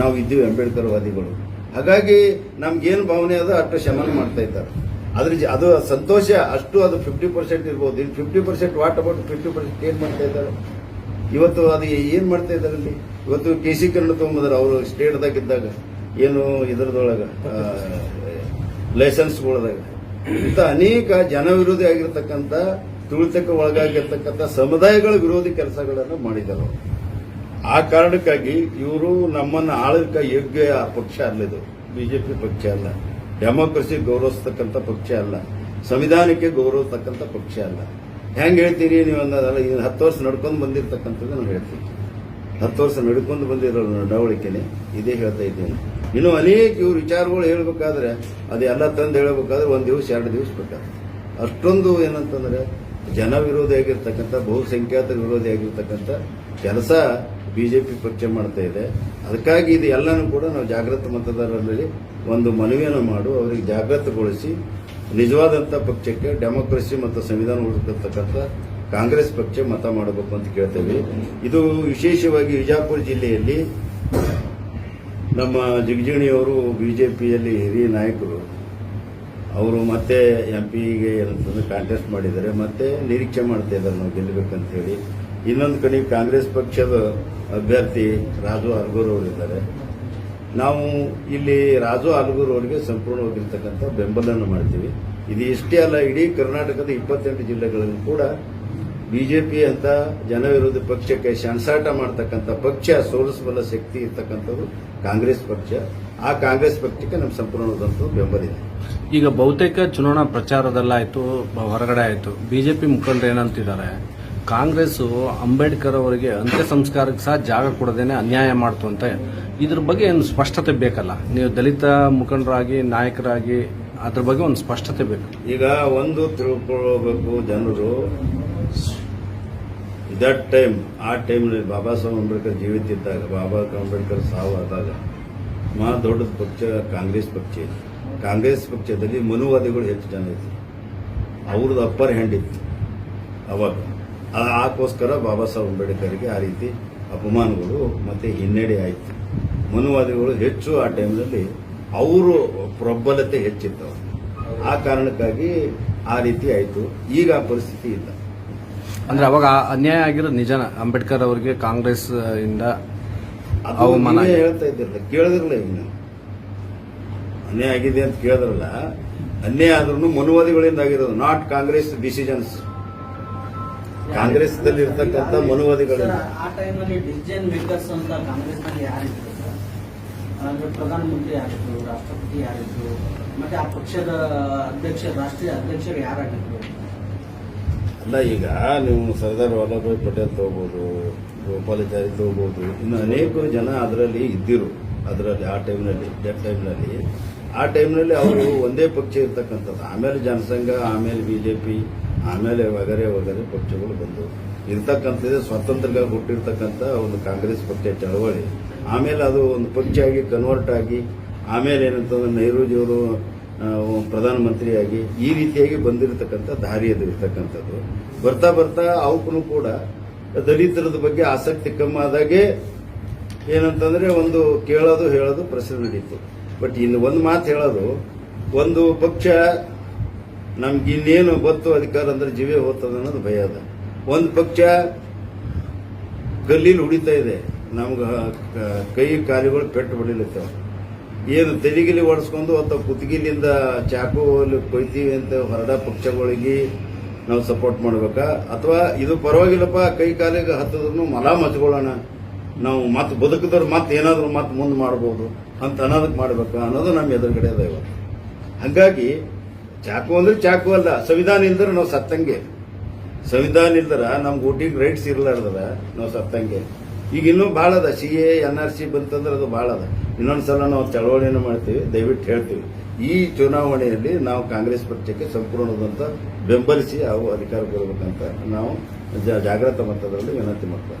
ನಾವು ಇದ್ದೀವಿ ಅಂಬೇಡ್ಕರ್ ವಾದಿಗಳು ಹಾಗಾಗಿ ನಮ್ಗೇನು ಭಾವನೆ ಅದು ಅಷ್ಟು ಶಮನ ಮಾಡ್ತಾ ಇದ್ದಾರೆ. ಅದ್ರ ಅದು ಸಂತೋಷ, ಅಷ್ಟು ಅದು ಫಿಫ್ಟಿ ಪರ್ಸೆಂಟ್ ಇರ್ಬೋದು. ಇಲ್ಲಿ fifty percent what about fifty percent ಏನ್ ಮಾಡ್ತಾ ಇದ್ದಾರೆ? ಇವತ್ತು ಅದು ಏನ್ ಮಾಡ್ತಾ ಇದ್ದಾರೆ ಅಲ್ಲಿ? ಇವತ್ತು ಕೆ ಸಿ ಕನ್ನಡ ತಗೊಂಬಂದ್ರೆ ಅವರು ಸ್ಟೇಟ್ದಾಗ ಇದ್ದಾಗ ಏನು ಇದರದೊಳಗ ಲೈಸೆನ್ಸ್ಗಳದಾಗ ಇಂಥ ಅನೇಕ ಜನವಿರೋಧಿ ಆಗಿರ್ತಕ್ಕಂಥ ತುಳಿತಕ್ಕೆ ಒಳಗಾಗಿರ್ತಕ್ಕಂಥ ಸಮುದಾಯಗಳ ವಿರೋಧಿ ಕೆಲಸಗಳನ್ನು ಮಾಡಿದ್ದಾರೆ. ಆ ಕಾರಣಕ್ಕಾಗಿ ಇವರು ನಮ್ಮನ್ನ ಆಳಕ ಯೋಗ್ಯ ಪಕ್ಷ ಅಲ್ಲ ಇದು ಬಿಜೆಪಿ ಪಕ್ಷ ಅಲ್ಲ. ಡೆಮೋಕ್ರಸಿ ಗೌರವಿಸ್ತಕ್ಕಂಥ ಪಕ್ಷ ಅಲ್ಲ. ಸಂವಿಧಾನಕ್ಕೆ ಗೌರವಿಸ್ತಕ್ಕಂಥ ಪಕ್ಷ ಅಲ್ಲ. ಹೆಂಗೆ ಹೇಳ್ತೀರಿ ನೀವು ಅನ್ನೋದಲ್ಲ, ಇನ್ನು ಹತ್ತು ವರ್ಷ ನಡ್ಕೊಂಡು ಬಂದಿರತಕ್ಕಂಥದ್ದು ನಾನು ಹೇಳ್ತೀನಿ. ಹತ್ತು ವರ್ಷ ನಡ್ಕೊಂಡು ಬಂದಿರೋ ನಡವಳಿಕೆನೆ, ಇದೇ ಹೇಳ್ತಾ ಇದ್ದೇನೆ. ಇನ್ನು ಅನೇಕ ಇವ್ರ ವಿಚಾರಗಳು ಹೇಳಬೇಕಾದ್ರೆ ಅದೆಲ್ಲ ತಂದು ಹೇಳಬೇಕಾದ್ರೆ ಒಂದು ದಿವಸ, ಎರಡು ದಿವಸ ಬೇಕಾಗ್ತದೆ ಅಷ್ಟೊಂದು ಏನಂತಂದ್ರೆ ಜನ ವಿರೋಧಿ ಆಗಿರ್ತಕ್ಕಂಥ, ಬಹುಸಂಖ್ಯಾತ ವಿರೋಧಿ ಆಗಿರ್ತಕ್ಕಂಥ ಕೆಲಸ ಬಿಜೆಪಿ ಪಕ್ಷ ಮಾಡ್ತಾ ಇದೆ. ಅದಕ್ಕಾಗಿ ಇದು ಎಲ್ಲನೂ ಕೂಡ ನಾವು ಜಾಗೃತ ಮತದಾರರಲ್ಲಿ ಒಂದು ಮನವಿಯನ್ನು ಮಾಡು, ಅವರಿಗೆ ಜಾಗೃತಗೊಳಿಸಿ. ನಿಜವಾದಂಥ ಪಕ್ಷಕ್ಕೆ ಡೆಮೋಕ್ರಸಿ ಮತ್ತು ಸಂವಿಧಾನ ಉಳಿದಿರ್ತಕ್ಕಂಥ ಕಾಂಗ್ರೆಸ್ ಪಕ್ಷ ಮತ ಮಾಡಬೇಕು ಅಂತ ಕೇಳ್ತೇವೆ. ಇದು ವಿಶೇಷವಾಗಿ ವಿಜಾಪುರ ಜಿಲ್ಲೆಯಲ್ಲಿ ನಮ್ಮ ಜಿಗಜಿಣಿಯವರು, ಬಿಜೆಪಿಯಲ್ಲಿ ಹಿರಿಯ ನಾಯಕರು, ಅವರು ಮತ್ತೆ ಎಂ ಪಿಗೆ ಏನಂತಂದ್ರೆ ಕಾಂಟೆಸ್ಟ್ ಮಾಡಿದ್ದಾರೆ. ಮತ್ತೆ ನಿರೀಕ್ಷೆ ಮಾಡ್ತಾ ಇದ್ದಾರೆ ನಾವು ಗೆಲ್ಲಬೇಕಂತ ಹೇಳಿ. ಇನ್ನೊಂದು ಕಡೆ ಕಾಂಗ್ರೆಸ್ ಪಕ್ಷದ ಅಭ್ಯರ್ಥಿ ರಾಜು ಅಲ್ಗೂರು ಅವರಿದ್ದಾರೆ. ನಾವು ಇಲ್ಲಿ ರಾಜು ಅಲ್ಗೂರು ಅವರಿಗೆ ಸಂಪೂರ್ಣವಾಗಿರ್ತಕ್ಕಂಥ ಬೆಂಬಲವನ್ನು ಮಾಡ್ತೀವಿ. ಇದು ಇಷ್ಟೇ ಅಲ್ಲ, ಇಡೀ ಕರ್ನಾಟಕದ ಇಪ್ಪತ್ತೆಂಟು ಜಿಲ್ಲೆಗಳಲ್ಲಿ ಕೂಡ ಬಿಜೆಪಿ ಅಂತ ಜನವಿರೋಧಿ ಪಕ್ಷಕ್ಕೆ ಶಣಸಾಟ ಮಾಡ್ತಕ್ಕಂಥ ಪಕ್ಷ ಸೋಲಿಸಬಲ್ಲ ಶಕ್ತಿ ಇರ್ತಕ್ಕಂಥದ್ದು ಕಾಂಗ್ರೆಸ್ ಪಕ್ಷ. ಆ ಕಾಂಗ್ರೆಸ್ ಪಕ್ಷಕ್ಕೆ ನಮ್ಮ ಸಂಪೂರ್ಣವಾದಂಥ ಬೆಂಬಲ ಇದೆ. ಈಗ ಬಹುತೇಕ ಚುನಾವಣಾ ಪ್ರಚಾರದಲ್ಲಾಯಿತು, ಹೊರಗಡೆ ಆಯಿತು. ಬಿಜೆಪಿ ಮುಖಂಡರು ಏನಂತಿದ್ದಾರೆ? ಕಾಂಗ್ರೆಸ್ ಅಂಬೇಡ್ಕರ್ ಅವರಿಗೆ ಅಂತ್ಯ ಸಂಸ್ಕಾರಕ್ಕೆ ಸಹ ಜಾಗ ಕೊಡದೇನೆ ಅನ್ಯಾಯ ಮಾಡ್ತು ಅಂತ ಇದ್ರ ಬಗ್ಗೆ ಒಂದು ಸ್ಪಷ್ಟತೆ ಬೇಕಲ್ಲ. ನೀವು ದಲಿತ ಮುಖಂಡರಾಗಿ, ನಾಯಕರಾಗಿ, ಅದ್ರ ಬಗ್ಗೆ ಒಂದು ಸ್ಪಷ್ಟತೆ ಬೇಕು. ಈಗ ಒಂದು ತಿಳ್ಕೊಳ್ಬೇಕು ಜನರು. ದಟ್ ಟೈಮ್ ಆ ಟೈಮ್ನಲ್ಲಿ ಬಾಬಾ ಸಾಹೇಬ್ ಅಂಬೇಡ್ಕರ್ ಜೀವಿತ ಇದ್ದಾಗ ಬಾಬಾ ಅಂಬೇಡ್ಕರ್ ಸಾವು ಆದಾಗ, ಮಹಾ ದೊಡ್ಡ ಪಕ್ಷ ಕಾಂಗ್ರೆಸ್ ಪಕ್ಷ ಕಾಂಗ್ರೆಸ್ ಪಕ್ಷದಲ್ಲಿ ಮನುವಾದಿಗಳು ಹೆಚ್ಚು ಜನ ಇದ್ರು. ಅವ್ರದ್ದು ಅಪ್ಪರ್ ಹ್ಯಾಂಡ್ ಇತ್ತು. ಅವಾಗ. ಆಕೋಸ್ಕರ ಬಾಬಾ ಸಾಹೇಬ್ ಅಂಬೇಡ್ಕರ್ಗೆ ಆ ರೀತಿ ಅಪಮಾನಗಳು ಮತ್ತೆ ಹಿನ್ನಡೆ ಆಯಿತು. ಮನುವಾದಿಗಳು ಹೆಚ್ಚು ಆ ಟೈಮ್ನಲ್ಲಿ ಅವರು ಪ್ರಬಲತೆ ಹೆಚ್ಚಿತ್ತು. ಆ ಕಾರಣಕ್ಕಾಗಿ ಆ ರೀತಿ ಆಯಿತು. ಈಗ ಆ ಪರಿಸ್ಥಿತಿ ಇಲ್ಲ. ಅಂದ್ರೆ ಅವಾಗ ಅನ್ಯಾಯ ಆಗಿರೋ ನಿಜನ ಅಂಬೇಡ್ಕರ್ ಅವರಿಗೆ ಕಾಂಗ್ರೆಸ್ ಇಂದ ಅವಮಾನ ಹೇಳ್ತಾ ಇದ್ದಿರಲ್ಲ ಕೇಳಿದ್ರಲ್ಲ ಈಗ ಅನ್ಯಾಯ ಆಗಿದೆ ಅಂತ ಕೇಳಿದ್ರಲ್ಲ ಅನ್ಯಾಯ ಆದ್ರೂ ಮನುವಾದಿಗಳಿಂದ ಆಗಿರೋದು ನಾಟ್ ಕಾಂಗ್ರೆಸ್ ಡಿಸಿಷನ್ಸ್ ಕಾಂಗ್ರೆಸ್ ದಲ್ಲಿ ಇರ್ತಕ್ಕಂಥ ಮನುವಾದಿಗಳಿಂದ ಸರ್, ಆ ಟೈಮಲ್ಲಿ ಡಿಸಿಷನ್ ಮೇಕರ್ಸ್ ಅಂತ ಕಾಂಗ್ರೆಸ್ನಲ್ಲಿ ಯಾರಿದ್ರು ಪ್ರಧಾನಮಂತ್ರಿ ಯಾರಿದ್ರು ರಾಷ್ಟ್ರಪತಿ ಯಾರಿದ್ರು ಮತ್ತೆ ಆ ಪಕ್ಷದ ಅಧ್ಯಕ್ಷ ರಾಷ್ಟ್ರೀಯ ಅಧ್ಯಕ್ಷರು ಯಾರಾಗಿದ್ರು? ಅಲ್ಲ ಈಗ ನೀವು ಸರ್ದಾರ್ ವಲ್ಲಭಾಯ್ ಪಟೇಲ್ ತಗೋಬಹುದು ಗೋಪಾಲಾಚಾರಿ ತಗೋಬಹುದು ಇನ್ನು ಅನೇಕ ಜನ ಅದರಲ್ಲಿ ಇದ್ದಿರು ಅದರಲ್ಲಿ ಆ ಟೈಮ್ನಲ್ಲಿ ಟೈಮ್ ಟೈಮ್ನಲ್ಲಿ. ಆ ಟೈಮ್ನಲ್ಲಿ ಅವರು ಒಂದೇ ಪಕ್ಷ ಇರ್ತಕ್ಕಂಥದ್ದು ಆಮೇಲೆ ಜನಸಂಘ ಆಮೇಲೆ ಬಿಜೆಪಿ ಆಮೇಲೆ ವಗರೆ ವಗರೆ ಪಕ್ಷಗಳು ಬಂದವು. ಇರ್ತಕ್ಕಂಥದ್ದು ಸ್ವತಂತ್ರವಾಗಿ ಹುಟ್ಟಿರ್ತಕ್ಕಂಥ ಒಂದು ಕಾಂಗ್ರೆಸ್ ಪಕ್ಷ ಚಳವಳಿ. ಆಮೇಲೆ ಅದು ಒಂದು ಪಕ್ಷ ಆಗಿ ಕನ್ವರ್ಟ್ ಆಗಿ, ಆಮೇಲೆ ಏನಂತಂದ್ರೆ ನೆಹರೂಜಿಯವರು ಪ್ರಧಾನಮಂತ್ರಿಯಾಗಿ ಈ ರೀತಿಯಾಗಿ ಬಂದಿರತಕ್ಕಂಥ ದಾರಿ ಅದು ಇರ್ತಕ್ಕಂಥದ್ದು. ಬರ್ತಾ ಬರ್ತಾ ಅವಕ್ಕೂ ಕೂಡ ದಲಿತರದ ಬಗ್ಗೆ ಆಸಕ್ತಿ ಕಮ್ಮಿ ಆದಾಗೆ ಏನಂತಂದ್ರೆ ಒಂದು ಕೇಳೋದು ಹೇಳೋದು ಪ್ರಶ್ನೆ ನಡೀತು. ಬಟ್ ಇನ್ನು ಒಂದು ಮಾತು ಹೇಳೋದು, ಒಂದು ಪಕ್ಷ ನಮ್ಗೆ ಇನ್ನೇನು ಬತ್ತು ಅಧಿಕಾರ ಅಂದ್ರೆ ಜೀವೇ ಹೋಗ್ತದೆ ಅನ್ನೋದು ಭಯ ಅದ. ಒಂದು ಪಕ್ಷ ಕಲ್ಲಿಲ್ ಹುಡಿತಾ ಇದೆ. ನಮ್ಗೆ ಕೈ ಕಾಲುಗಳು ಪೆಟ್ಟು ಹೊಡಿಲಿತ್ತಾವ ಏನು ತೆಲಿಗಿಲಿ ಓಡಿಸ್ಕೊಂಡು ಅಥವಾ ಕುತ್ತಿಗಿಲಿಂದ ಚಾಕು ಕೊಯ್ತೀವಿ ಅಂತ ಹೊರಡ ಪಕ್ಷಗಳಿಗೆ ನಾವು ಸಪೋರ್ಟ್ ಮಾಡ್ಬೇಕಾ? ಅಥವಾ ಇದು ಪರವಾಗಿಲ್ಲಪ್ಪ, ಕೈ ಕಾಲಿಗೆ ಹತ್ತದ್ರು ಮಲ ಮಚ್ಕೊಳ್ಳೋಣ. ನಾವು ಮತ್ತೆ ಬದುಕಿದವ್ರು ಮತ್ತೆ ಏನಾದರೂ ಮತ್ತೆ ಮುಂದೆ ಮಾಡ್ಬೋದು ಅಂತ ಅನ್ನೋದಕ್ಕೆ ಮಾಡ್ಬೇಕಾ ಅನ್ನೋದು ನಮ್ಮ ಎದುರುಗಡೆ ಅದ ಇವತ್ತು. ಹಾಗಾಗಿ ಚಾಕು ಅಂದ್ರೆ ಚಾಕು ಅಲ್ಲ. ಸಂವಿಧಾನ ಇಲ್ದರ ನಾವು ಸತ್ತಂಗೆ. ಸಂವಿಧಾನ ಇಲ್ದರ ನಮ್ಗೆ ಊಟಿಗೆ ರೈಟ್ಸ್ ಇರ್ಲಾರ್ದರ ನಾವು ಸತ್ತಂಗೆ. ಈಗ ಇನ್ನೂ ಭಾಳ ಅದ. C A, N R C ಬಂತಂದ್ರೆ ಅದು ಭಾಳ ಅದ. ಇನ್ನೊಂದ್ಸಲ ನಾವು ಚಳವಳಿಯನ್ನು ಮಾಡ್ತೀವಿ, ದಯವಿಟ್ಟು ಹೇಳ್ತೀವಿ. ಈ ಚುನಾವಣೆಯಲ್ಲಿ ನಾವು ಕಾಂಗ್ರೆಸ್ ಪಕ್ಷಕ್ಕೆ ಸಂಪೂರ್ಣದಂತ ಬೆಂಬಲಿಸಿ ಅವು ಅಧಿಕಾರ ಬರಬೇಕಂತ ನಾವು ಜಾಗೃತ ಮತದಲ್ಲಿ ವಿನಂತಿ ಮಾಡ್ತೇವೆ.